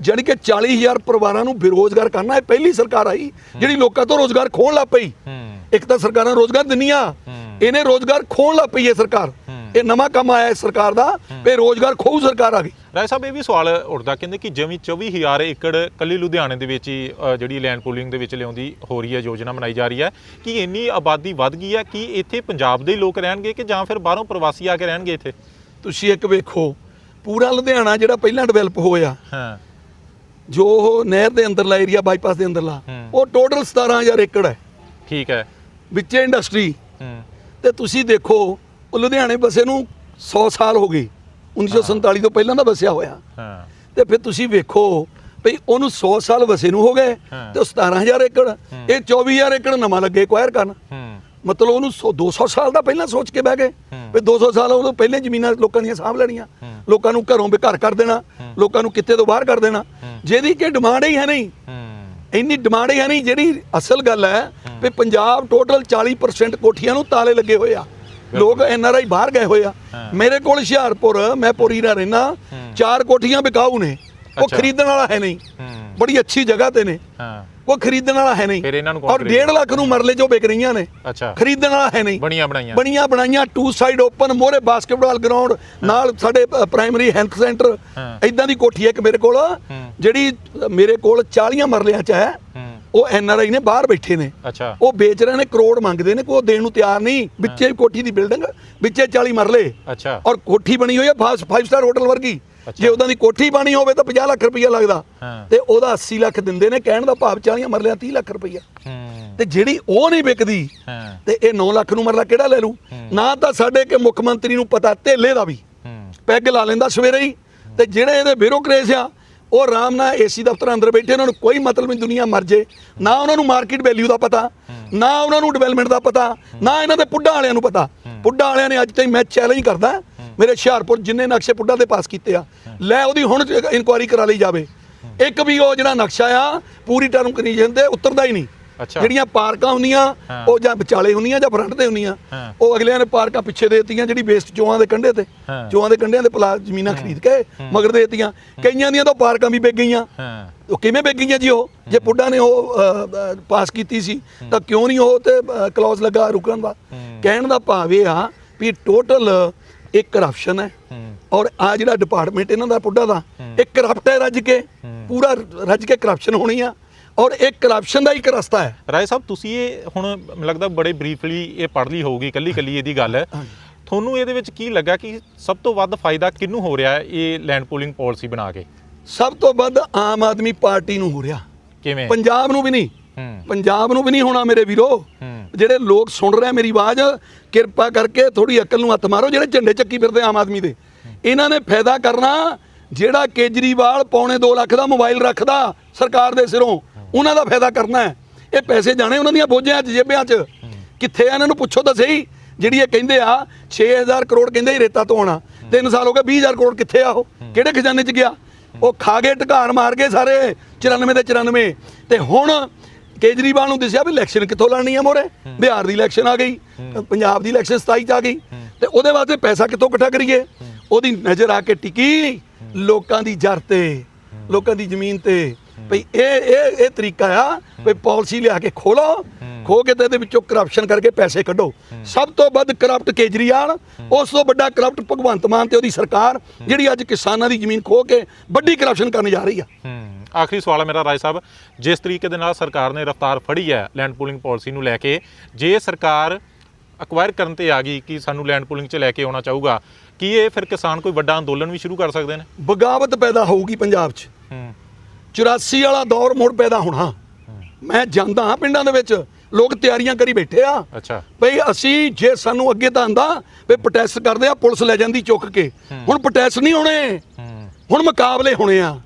ਜਾਣੀ ਕਿ 40000 ਪਰਿਵਾਰਾਂ ਨੂੰ ਬੇਰੋਜ਼ਗਾਰ ਕਰਨਾ ਇਹ ਪਹਿਲੀ ਸਰਕਾਰ ਆਈ ਜਿਹੜੀ ਲੋਕਾਂ ਤੋਂ ਰੋਜ਼ਗਾਰ ਖੋਹਣ ਲੱਗ ਪਈ। ਇੱਕ ਤਾਂ ਸਰਕਾਰਾਂ ਰੋਜ਼ਗਾਰ ਦਿੰਦੀਆਂ ਇਹਨੇ ਰੋਜ਼ਗਾਰ ਖੋਹਣ ਲੱਗ ਪਈ ਹੈ ਸਰਕਾਰ। ਇਹ ਨਵਾਂ ਕੰਮ ਆਇਆ ਇਸ ਸਰਕਾਰ ਦਾ ਵੀ ਰੋਜ਼ਗਾਰ ਖੋਹੂ ਸਰਕਾਰ ਆ ਗਈ। ਰਾਏ ਸਾਹਿਬ ਇਹ ਵੀ ਸਵਾਲ ਉੱਠਦਾ ਕਹਿੰਦੇ ਕਿ ਜਿਵੇਂ 24000 ਏਕੜ ਕੱਲੀ ਲੁਧਿਆਣੇ ਦੇ ਵਿੱਚ ਹੀ ਅ, ਜਿਹੜੀ ਲੈਂਡ ਪੂਲਿੰਗ ਦੇ ਵਿੱਚ ਲਿਆਉਂਦੀ ਹੋ ਰਹੀ ਹੈ ਯੋਜਨਾ ਬਣਾਈ ਜਾ ਰਹੀ ਹੈ। ਕਿ ਇੰਨੀ ਆਬਾਦੀ ਵੱਧ ਗਈ ਹੈ ਕਿ ਇੱਥੇ ਪੰਜਾਬ ਦੇ ਹੀ ਲੋਕ ਰਹਿਣਗੇ ਕਿ ਜਾਂ ਫਿਰ ਬਾਹਰੋਂ ਪ੍ਰਵਾਸੀ ਆ ਕੇ ਰਹਿਣਗੇ ਇੱਥੇ? ਤੁਸੀਂ ਇੱਕ ਵੇਖੋ ਪੂਰਾ ਲੁਧਿਆਣਾ ਜਿਹੜਾ ਪਹਿਲਾਂ ਡਿਵੈਲਪ ਹੋਇਆ ਹਾਂ। ਜੋ ਉਹ ਨਹਿਰ ਦੇ ਅੰਦਰਲਾ ਏਰੀਆ ਬਾਈਪਾਸ ਦੇ ਅੰਦਰਲਾ ਹੂੰ। ਉਹ ਟੋਟਲ 17000 ਏਕੜ ਹੈ। ਠੀਕ ਹੈ। ਵਿੱਚੇ ਇੰਡਸਟਰੀ ਹੂੰ। ਤੇ ਤੁਸੀਂ ਦੇਖੋ ਉਹ ਲੁਧਿਆਣੇ ਬਸੇ ਨੂੰ 100 ਸਾਲ ਹੋ ਗਏ। 1947 ਤੋਂ ਪਹਿਲਾਂ ਦਾ ਵਸਿਆ ਹੋਇਆ। ਹਾਂ। ਤੇ ਫਿਰ ਤੁਸੀਂ ਵੇਖੋ ਭਈ ਉਹਨੂੰ 100 ਸਾਲ ਵਸੇ ਨੂੰ ਹੋ ਗਏ। ਤੇ ਉਹ 17000 ਏਕੜ ਇਹ 24000 ਏਕੜ ਨਵਾਂ ਲੱਗੇ ਐਕਵਾਇਰ ਕਰਨ। ਮਤਲਬ ਉਹਨੂੰ 100 200 ਸਾਲ ਦਾ ਪਹਿਲਾਂ ਸੋਚ ਕੇ ਬਹਿ ਗਏ। ਵੀ 200 ਸਾਲ ਉਦੋਂ ਪਹਿਲੇ ਜ਼ਮੀਨਾਂ ਲੋਕਾਂ ਦੀਆਂ ਸਾਂਭ ਲੈਣੀਆਂ। ਲੋਕਾਂ ਨੂੰ ਘਰੋਂ ਬੇਘਰ ਕਰ ਦੇਣਾ। ਲੋਕਾਂ ਨੂੰ ਕਿੱਤੇ ਤੋਂ ਬਾਹਰ ਕਰ ਦੇਣਾ। ਜਿਹਦੀ ਕਿ ਡਿਮਾਂਡ ਹੀ ਹੈ ਨਹੀਂ। ਇੰਨੀ ਡਿਮਾਂਡ ਹੀ ਹੈ ਨਹੀਂ ਜਿਹੜੀ ਅਸਲ ਗੱਲ ਹੈ ਵੀ ਪੰਜਾਬ ਟੋਟਲ 40% ਕੋਠੀਆਂ ਨੂੰ ਤਾਲੇ ਲੱਗੇ ਹੋਏ ਆ। ਲੋਕ ਐਨ ਆਰ ਆਈ ਬਾਹਰ ਗਏ ਹੋਏ ਆ। ਮੇਰੇ ਕੋਲ ਹੁਸ਼ਿਆਰਪੁਰ ਮੈਂ ਪੁਰੀ ਦਾ ਰਹਿਣਾ ਚਾਰ ਕੋਠੀਆਂ ਵਿਕਾਊ ਨੇ। ਉਹ। ਖਰੀਦਣ ਵਾਲਾ ਹੈ ਨਹੀਂ। ਬੜੀ ਅੱਛੀ ਜਗ੍ਹਾ ਤੇ ਨੇ। ਹਾਂ। ਉਹ ਖਰੀਦਣ ਵਾਲਾ ਹੈ ਨਹੀਂ। ਔਰ 1.5 ਲੱਖ ਨੂੰ ਮਰਲੇ ਜੋ ਵਿਕ ਰਹੀਆਂ ਨੇ। ਅੱਛਾ। ਖਰੀਦਣ ਵਾਲਾ ਹੈ ਨਹੀਂ। ਬਣੀਆਂ ਬਣਾਈਆਂ। ਬਣੀਆਂ ਬਣਾਈਆਂ ਟੂ ਸਾਈਡ ਓਪਨ ਮੋਰੇ ਬਾਸਕਟਬਾਲ ਗਰਾਊਂਡ ਨਾਲ ਸਾਡੇ ਪ੍ਰਾਇਮਰੀ ਹੈਲਥ ਸੈਂਟਰ। ਇਦਾਂ ਦੀ ਕੋਠੀ ਹੈ ਇੱਕ ਮੇਰੇ ਕੋਲ। ਜਿਹੜੀ ਮੇਰੇ ਕੋਲ 40 ਮਰਲਿਆਂ ਚ ਹੂੰ। ਉਹ ਐਨ ਆਰ ਆਈ ਨੇ ਬਾਹਰ ਬੈਠੇ ਨੇ। ਅੱਛਾ। ਉਹ ਵੇਚ ਰਹੇ ਨੇ ਕਰੋੜ ਮੰਗਦੇ ਨੇ ਕੋਈ ਦੇਣ ਨੂੰ ਤਿਆਰ ਨਹੀਂ। ਵਿੱਚੇ ਕੋਠੀ ਦੀ ਬਿਲਡਿੰਗ ਵਿੱਚੇ 40 ਮਰਲੇ। ਅੱਛਾ। ਔਰ ਕੋਠੀ ਬਣੀ ਹੋਈ ਹੈ 5 ਸਟਾਰ ਹੋਟਲ ਵਰਗੀ। ਜੇ ਉਹਦਾਂ ਦੀ ਕੋਠੀ ਬਣੀ ਹੋਵੇ ਤਾਂ 50 ਲੱਖ ਰੁਪਈਆ ਲੱਗਦਾ। ਤੇ ਉਹਦਾ 80 ਲੱਖ ਦਿੰਦੇ ਨੇ ਕਹਿਣ ਦਾ ਭਾਵ 40 ਮਰਲਿਆਂ 30 ਲੱਖ ਰੁਪਈਆ। ਤੇ ਜਿਹੜੀ ਉਹ ਨਹੀਂ ਵਿਕਦੀ ਤੇ ਇਹ 9 ਲੱਖ ਨੂੰ ਮਰਲਾ ਕਿਹੜਾ ਲੈ ਲੂ ਨਾ ਤਾਂ ਸਾਡੇ ਕੇ ਮੁੱਖ ਮੰਤਰੀ ਨੂੰ ਪਤਾ ਧੇਲੇ ਦਾ ਵੀ। ਪੈਗ ਲਾ ਲੈਂਦਾ ਸਵੇਰੇ ਹੀ। ਤੇ ਜਿਹੜੇ ਇਹਦੇ ਬਿਊਰੋਕਰੇਸ ਆ ਉਹ ਆਰਾਮ ਨਾਲ ਏਸੀ ਦਫ਼ਤਰ ਅੰਦਰ ਬੈਠੇ, ਉਹਨਾਂ ਨੂੰ ਕੋਈ ਮਤਲਬ ਨਹੀਂ ਦੁਨੀਆ ਮਰ ਜੇ। ਨਾ ਉਹਨਾਂ ਨੂੰ ਮਾਰਕੀਟ ਵੈਲਿਊ ਦਾ ਪਤਾ, ਨਾ ਉਹਨਾਂ ਨੂੰ ਡਿਵੈਲਪਮੈਂਟ ਦਾ ਪਤਾ, ਨਾ ਇਹਨਾਂ ਦੇ ਪੁੱਡਾ ਵਾਲਿਆਂ ਨੂੰ ਪਤਾ। ਪੁੱਡਾ ਵਾਲਿਆਂ ਨੇ ਅੱਜ ਤਾਈਂ ਮੈਂ ਚੈਲੰਜ ਕਰਦਾ, ਮੇਰੇ ਹੁਸ਼ਿਆਰਪੁਰ ਜਿੰਨੇ ਨਕਸ਼ੇ ਪੁੱਡਾ ਦੇ ਪਾਸ ਕੀਤੇ ਆ, ਲੈ ਉਹਦੀ ਹੁਣ ਇਨਕੁਆਇਰੀ ਕਰਾ ਲਈ ਜਾਵੇ। ਇੱਕ ਵੀ ਉਹ ਜਿਹੜਾ ਨਕਸ਼ਾ ਆ, ਪੂਰੀ ਟਰਮ ਕੰਡੀਸ਼ਨ ਤੇ ਉਤਰਦਾ ਹੀ ਨਹੀਂ। ਜਿਹੜੀਆਂ ਪਾਰਕਾਂ ਹੁੰਦੀਆਂ। ਉਹ ਜਾਂ ਵਿਚਾਲੇ ਹੁੰਦੀਆਂ ਜਾਂ ਫਰੰਟ ਤੇ ਹੁੰਦੀਆਂ। ਉਹ ਅਗਲਿਆਂ ਨੇ ਪਾਰਕਾਂ ਪਿੱਛੇ ਦੇ ਦਿੱਤੀਆਂ ਜਿਹੜੀ ਵੇਸਟ ਚੋਆਂ ਦੇ ਕੰਢੇ ਤੇ। ਚੋਆਂ ਦੇ ਕੰਢਿਆਂ ਦੇ ਪਲਾ ਜ਼ਮੀਨਾਂ ਖਰੀਦ ਕੇ ਮਗਰ ਦੇ ਦਿੱਤੀਆਂ। ਕਈਆਂ ਦੀਆਂ ਤਾਂ ਪਾਰਕਾਂ ਵੀ ਵਿਕ ਗਈਆਂ। ਉਹ ਕਿਵੇਂ ਵਿਕ ਗਈਆਂ ਜੀ ਉਹ? ਜੇ ਪੁੱਡਾ ਨੇ ਉਹ ਪਾਸ ਕੀਤੀ ਸੀ ਤਾਂ ਕਿਉਂ ਨਹੀਂ ਉਹ ਤੇ ਕਲੌਜ਼ ਲੱਗਾ ਰੁਕਣ ਦਾ? ਕਹਿਣ ਦਾ ਭਾਵ ਇਹ ਆ ਵੀ ਟੋਟਲ ਇੱਕ ਕਰਪਸ਼ਨ ਹੈ। ਔਰ ਆ ਜਿਹੜਾ ਡਿਪਾਰਟਮੈਂਟ ਇਹਨਾਂ ਦਾ ਪੁੱਡਾ ਦਾ ਇਹ ਕਰਪਟ ਹੈ ਰੱਜ ਕੇ। ਪੂਰਾ ਰੱਜ ਕੇ ਕਰਪਸ਼ਨ ਹੋਣੀ ਆ। ਔਰ ਇਹ ਕਰਪਸ਼ਨ ਦਾ ਇੱਕ ਰਸਤਾ ਹੈ। ਰਾਏ ਸਾਹਿਬ ਤੁਸੀਂ ਇਹ ਹੁਣ ਮੈਨੂੰ ਲੱਗਦਾ ਬੜੇ ਬਰੀਫਲੀ ਇਹ ਪੜ੍ਹ ਲਈ ਹੋਊਗੀ ਕੱਲੀ ਕੱਲੀ ਇਹਦੀ ਗੱਲ ਤੁਹਾਨੂੰ ਇਹਦੇ ਵਿੱਚ ਕੀ ਲੱਗਾ ਕਿ ਸਭ ਤੋਂ ਵੱਧ ਫਾਇਦਾ ਕਿਹਨੂੰ ਹੋ ਰਿਹਾ ਹੈ ਇਹ ਲੈਂਡ ਪੂਲਿੰਗ ਪਾਲਿਸੀ ਬਣਾ ਕੇ? ਸਭ ਤੋਂ ਵੱਧ ਆਮ ਆਦਮੀ ਪਾਰਟੀ ਨੂੰ ਹੋ ਰਿਹਾ। ਕਿਵੇਂ? ਪੰਜਾਬ ਨੂੰ ਵੀ ਨਹੀਂ। ਹੂੰ। ਪੰਜਾਬ ਨੂੰ ਵੀ ਨਹੀਂ ਹੋਣਾ ਮੇਰੇ ਵੀਰੋ। ਹੂੰ। ਜਿਹੜੇ ਲੋਕ ਸੁਣ ਰਹੇ ਮੇਰੀ ਆਵਾਜ਼ ਕਿਰਪਾ ਕਰਕੇ ਥੋੜੀ ਅਕਲ ਨੂੰ ਹੱਥ ਮਾਰੋ ਜਿਹੜੇ ਝੰਡੇ ਚੱਕੀ ਫਿਰਦੇ ਆਮ ਆਦਮੀ ਦੇ। ਇਹਨਾਂ ਨੇ ਫਾਇਦਾ ਕਰਨਾ ਜਿਹੜਾ ਕੇਜਰੀਵਾਲ ਪੌਣੇ 2 ਲੱਖ ਦਾ ਮੋਬਾਈਲ ਰੱਖਦਾ ਸਰਕਾਰ ਦੇ ਸਿਰੋਂ। ਉਹਨਾਂ ਦਾ ਫਾਇਦਾ ਕਰਨਾ ਹੈ। ਇਹ ਪੈਸੇ ਜਾਣੇ ਉਹਨਾਂ ਦੀਆਂ ਬੋਝਾਂ 'ਚ ਜੇਬਾਂ 'ਚ। ਕਿੱਥੇ ਆ ਇਹਨਾਂ ਨੂੰ ਪੁੱਛੋ ਤਾਂ ਸਹੀ। ਜਿਹੜੀ ਇਹ ਕਹਿੰਦੇ ਆ 6000 ਕਰੋੜ ਕਹਿੰਦੇ ਹੀ ਰੇਤਾ ਤੋਂ ਆਉਣਾ ਤਿੰਨ ਸਾਲ ਹੋ ਗਏ 20000 ਕਰੋੜ ਕਿੱਥੇ ਆ ਉਹ? ਕਿਹੜੇ ਖਜ਼ਾਨੇ 'ਚ ਗਿਆ? ਉਹ ਖਾ ਗਏ ਢਕਾਰ ਮਾਰ ਗਏ ਸਾਰੇ। 94 ਦੇ 94 ਤੇ ਹੁਣ ਕੇਜਰੀਵਾਲ ਨੂੰ ਦਿਸਿਆ ਵੀ ਇਲੈਕਸ਼ਨ ਕਿੱਥੋਂ ਲੜਨੀ ਆ ਮੋਰੇ? ਬਿਹਾਰ ਦੀ ਇਲੈਕਸ਼ਨ ਆ ਗਈ, ਪੰਜਾਬ ਦੀ ਇਲੈਕਸ਼ਨ 27 ਚ ਆ ਗਈ। ਤੇ ਉਹਦੇ ਵਾਸਤੇ ਪੈਸਾ ਕਿੱਥੋਂ ਇਕੱਠਾ ਕਰੀਏ? ਉਹਦੀ ਨਜ਼ਰ ਆ ਕੇ ਟਿਕੀ ਲੋਕਾਂ ਦੀ ਜਰ ਤੇ, ਲੋਕਾਂ ਦੀ ਜ਼ਮੀਨ ਤੇ। ਭਈ ਇਹ ਇਹ ਇਹ ਤਰੀਕਾ ਆ ਭਈ ਪਾਲਿਸੀ ਲਿਆ ਕੇ ਖੋਲੋ ਖੋ ਕੇ ਤੇ ਇਹਦੇ ਵਿੱਚੋਂ ਕਰਪਸ਼ਨ ਕਰਕੇ ਪੈਸੇ ਕੱਢੋ। ਸਭ ਤੋਂ ਵੱਧ ਕਰਪਟ ਕੇਜਰੀਵਾਲ ਉਸ ਤੋਂ ਵੱਡਾ ਕਰਪਟ ਭਗਵੰਤ ਮਾਨ ਤੇ ਉਹਦੀ ਸਰਕਾਰ ਜਿਹੜੀ ਅੱਜ ਕਿਸਾਨਾਂ ਦੀ ਜ਼ਮੀਨ ਖੋ ਕੇ ਵੱਡੀ ਕਰਪਸ਼ਨ ਕਰਨ ਜਾ ਰਹੀ ਆ। ਆਖਰੀ ਸਵਾਲ ਹੈ ਮੇਰਾ ਰਾਏ ਸਾਹਿਬ ਜਿਸ ਤਰੀਕੇ ਦੇ ਨਾਲ ਸਰਕਾਰ ਨੇ ਰਫਤਾਰ ਫੜੀ ਹੈ ਲੈਂਡ ਪੂਲਿੰਗ ਪਾਲਿਸੀ ਨੂੰ ਲੈ ਕੇ ਜੇ ਸਰਕਾਰ ਅਕਵਾਇਰ ਕਰਨ ਤੇ ਆ ਗਈ ਕਿ ਸਾਨੂੰ ਲੈਂਡ ਪੂਲਿੰਗ 'ਚ ਲੈ ਕੇ ਆਉਣਾ ਚਾਹੂਗਾ ਕੀ ਇਹ ਫਿਰ ਕਿਸਾਨ ਕੋਈ ਵੱਡਾ ਅੰਦੋਲਨ ਵੀ ਸ਼ੁਰੂ ਕਰ ਸਕਦੇ ਨੇ? ਬਗਾਵਤ ਪੈਦਾ ਹੋਊਗੀ ਪੰਜਾਬ 'ਚ। ਹੂੰ। 84 ਵਾਲਾ ਦੌਰ ਮੁੜ ਪੈਦਾ ਹੋਣਾ। ਮੈਂ ਜਾਂਦਾ ਹਾਂ ਪਿੰਡਾਂ ਦੇ ਵਿੱਚ। ਲੋਕ ਤਿਆਰੀਆਂ ਕਰੀ ਬੈਠੇ ਆ। ਅੱਛਾ। ਭਈ ਅਸੀਂ ਜੇ ਸਾਨੂੰ ਅੱਗੇ ਤਾਂ ਆਂਦਾ ਵੀ ਪ੍ਰੋਟੈਸਟ ਕਰਦੇ ਆ ਪੁਲਿਸ ਲੈ ਜਾਂਦੀ ਚੁੱਕ ਕੇ। ਹੁਣ ਪ੍ਰੋਟੈਸਟ ਨਹੀਂ ਹੋਣੇ। ਹੁਣ ਮੁਕਾਬਲੇ ਹੋਣੇ ਆ।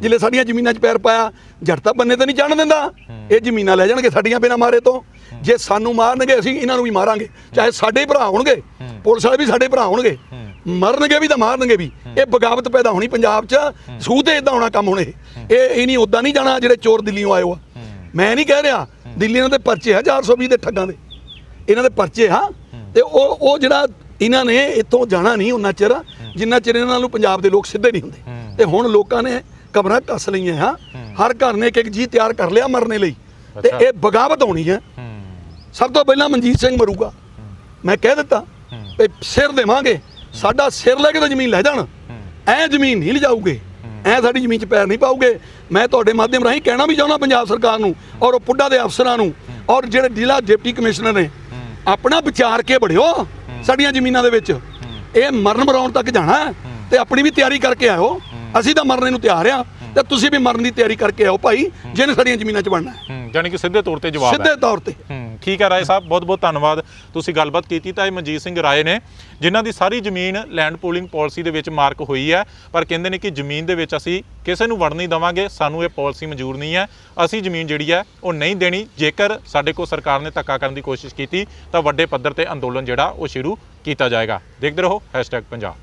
ਜਿਲੇ ਸਾਡੀਆਂ ਜ਼ਮੀਨਾਂ 'ਚ ਪੈਰ ਪਾਇਆ ਜੜ ਤਾਂ ਬੰਨੇ ਤੇ ਨਹੀਂ ਚੜਨ ਦਿੰਦਾ। ਇਹ ਜ਼ਮੀਨਾਂ ਲੈ ਜਾਣਗੇ ਸਾਡੀਆਂ ਬਿਨਾਂ ਮਾਰੇ ਤੋਂ। ਜੇ ਸਾਨੂੰ ਮਾਰਨਗੇ ਅਸੀਂ ਇਹਨਾਂ ਨੂੰ ਵੀ ਮਾਰਾਂਗੇ। ਚਾਹੇ ਸਾਡੇ ਭਰਾ ਹੋਣਗੇ। ਪੁਲਿਸ ਵਾਲੇ ਵੀ ਸਾਡੇ ਭਰਾ ਹੋਣਗੇ। ਮਰਨਗੇ ਵੀ ਤਾਂ ਮਾਰਨਗੇ ਵੀ। ਇਹ ਬਗਾਵਤ ਪੈਦਾ ਹੋਣੀ ਪੰਜਾਬ 'ਚ। ਸੂਹ ਤੇ ਇਦਾਂ ਹੋਣਾ ਕੰਮ ਹੋਣੇ। ਇਹ ਇਹ ਨਹੀਂ ਉਦਾਂ ਨਹੀਂ ਜਾਣਾ ਜਿਹੜੇ ਚੋਰ ਦਿੱਲੀੋਂ ਆਏ ਹੋ। ਆ ਮੈਂ ਨਹੀਂ ਕਹਿ ਰਿਹਾ ਦਿੱਲੀ ਇਹਨਾਂ ਦੇ ਪਰਚੇ ਆ 420 ਦੇ ਠੱਗਾਂ ਦੇ। ਇਹਨਾਂ ਦੇ ਪਰਚੇ ਆ। ਤੇ ਉਹ ਉਹ ਜਿਹੜਾ ਇਹਨਾਂ ਨੇ ਇੱਥੋਂ ਜਾਣਾ ਨਹੀਂ ਉਹਨਾਂ ਚਿਰ ਜਿੰਨਾ ਚਿਰ ਇਹਨਾਂ ਨੂੰ ਪੰਜਾਬ ਦੇ ਲੋਕ ਸਿੱਧੇ ਨਹੀਂ ਹੁੰਦੇ। ਤੇ ਹੁਣ ਲੋਕਾਂ ਨੇ ਕਬਰਾਂ ਕੱਸ ਲਈਆਂ ਆ। ਹਰ ਘਰ ਨੇ ਇੱਕ ਇੱਕ ਜੀ ਤਿਆਰ ਕਰ ਲਿਆ ਮਰਨੇ ਲਈ। ਤੇ। ਇਹ ਬਗਾਵਤ ਹੋਣੀ ਹੈ ਹੂੰ। ਸਭ ਤੋਂ ਪਹਿਲਾਂ ਮਨਜੀਤ ਸਿੰਘ ਮਰੂਗਾ। ਮੈਂ ਕਹਿ ਦਿੱਤਾ ਸਿਰ ਦੇਵਾਂਗੇ। ਸਾਡਾ ਸਿਰ ਲੈ ਕੇ ਤਾਂ ਜ਼ਮੀਨ ਲੈ ਜਾਣ। ਐ ਜ਼ਮੀਨ ਨਹੀਂ ਲਿਜਾਊਗੇ। ਐ ਸਾਡੀ ਜ਼ਮੀਨ 'ਚ ਪੈਰ ਨਹੀਂ ਪਾਉਗੇ ਮੈਂ ਤੁਹਾਡੇ ਮਾਧਿਅਮ ਰਾਹੀਂ ਕਹਿਣਾ ਵੀ ਚਾਹੁੰਦਾ ਪੰਜਾਬ ਸਰਕਾਰ ਨੂੰ ਔਰ ਉਹ ਪੁੱਡਾ ਦੇ ਅਫਸਰਾਂ ਨੂੰ ਔਰ ਜਿਹੜੇ ਜ਼ਿਲ੍ਹਾ ਡਿਪਟੀ ਕਮਿਸ਼ਨਰ ਨੇ, ਆਪਣਾ ਵਿਚਾਰ ਕੇ ਬੜਿਓ ਸਾਡੀਆਂ ਜ਼ਮੀਨਾਂ ਦੇ ਵਿੱਚ। ਇਹ ਮਰਨ ਮਰਾਉਣ ਤੱਕ ਜਾਣਾ ਹੈ ਤੇ ਆਪਣੀ ਵੀ ਤਿਆਰੀ ਕਰਕੇ ਆਇਓ। ਅਸੀਂ ਤਾਂ ਮਰਨੇ ਨੂੰ ਤਿਆਰ ਆ ਤੇ ਤੁਸੀਂ ਵੀ ਮਰਨ ਦੀ ਤਿਆਰੀ ਕਰਕੇ ਆਓ ਭਾਈ ਜਿਹਨੇ ਸਾਡੀਆਂ ਜ਼ਮੀਨਾਂ 'ਚ ਬਣਨਾ ਹੈ। ਹੂੰ ਯਾਨੀ ਕਿ ਸਿੱਧੇ ਤੌਰ ਤੇ ਜਵਾਬ ਹੈ। ਸਿੱਧੇ ਤੌਰ ਤੇ। ਹੂੰ ਠੀਕ ਹੈ ਰਾਏ ਸਾਹਿਬ ਬਹੁਤ ਬਹੁਤ ਧੰਨਵਾਦ। ਤੁਸੀਂ ਗੱਲਬਾਤ ਕੀਤੀ ਤਾਂ ਇਹ ਮਨਜੀਤ ਸਿੰਘ ਰਾਏ ਨੇ ਜਿਨ੍ਹਾਂ ਦੀ ਸਾਰੀ ਜ਼ਮੀਨ ਲੈਂਡ ਪੂਲਿੰਗ ਪਾਲਿਸੀ ਦੇ ਵਿੱਚ ਮਾਰਕ ਹੋਈ ਹੈ। ਪਰ ਕਹਿੰਦੇ ਨੇ ਕਿ ਜ਼ਮੀਨ ਦੇ ਵਿੱਚ ਅਸੀਂ ਕਿਸੇ ਨੂੰ ਵੜਨ ਨਹੀਂ ਦਵਾਂਗੇ ਸਾਨੂੰ ਇਹ ਪਾਲਿਸੀ ਮਨਜ਼ੂਰ ਨਹੀਂ ਹੈ। ਅਸੀਂ ਜ਼ਮੀਨ ਜਿਹੜੀ ਹੈ ਉਹ ਨਹੀਂ ਦੇਣੀ। ਜੇਕਰ ਸਾਡੇ ਕੋਲ ਸਰਕਾਰ ਨੇ ਧੱਕਾ ਕਰਨ ਦੀ ਕੋਸ਼ਿਸ਼ ਕੀਤੀ ਤਾਂ ਵੱਡੇ ਪੱਧਰ ਤੇ ਅੰਦੋਲਨ ਜਿਹੜਾ ਉਹ ਸ਼ੁਰੂ ਕੀਤਾ ਜਾਏਗਾ। ਦੇਖਦੇ ਰਹੋ #ਪੰਜਾਬ।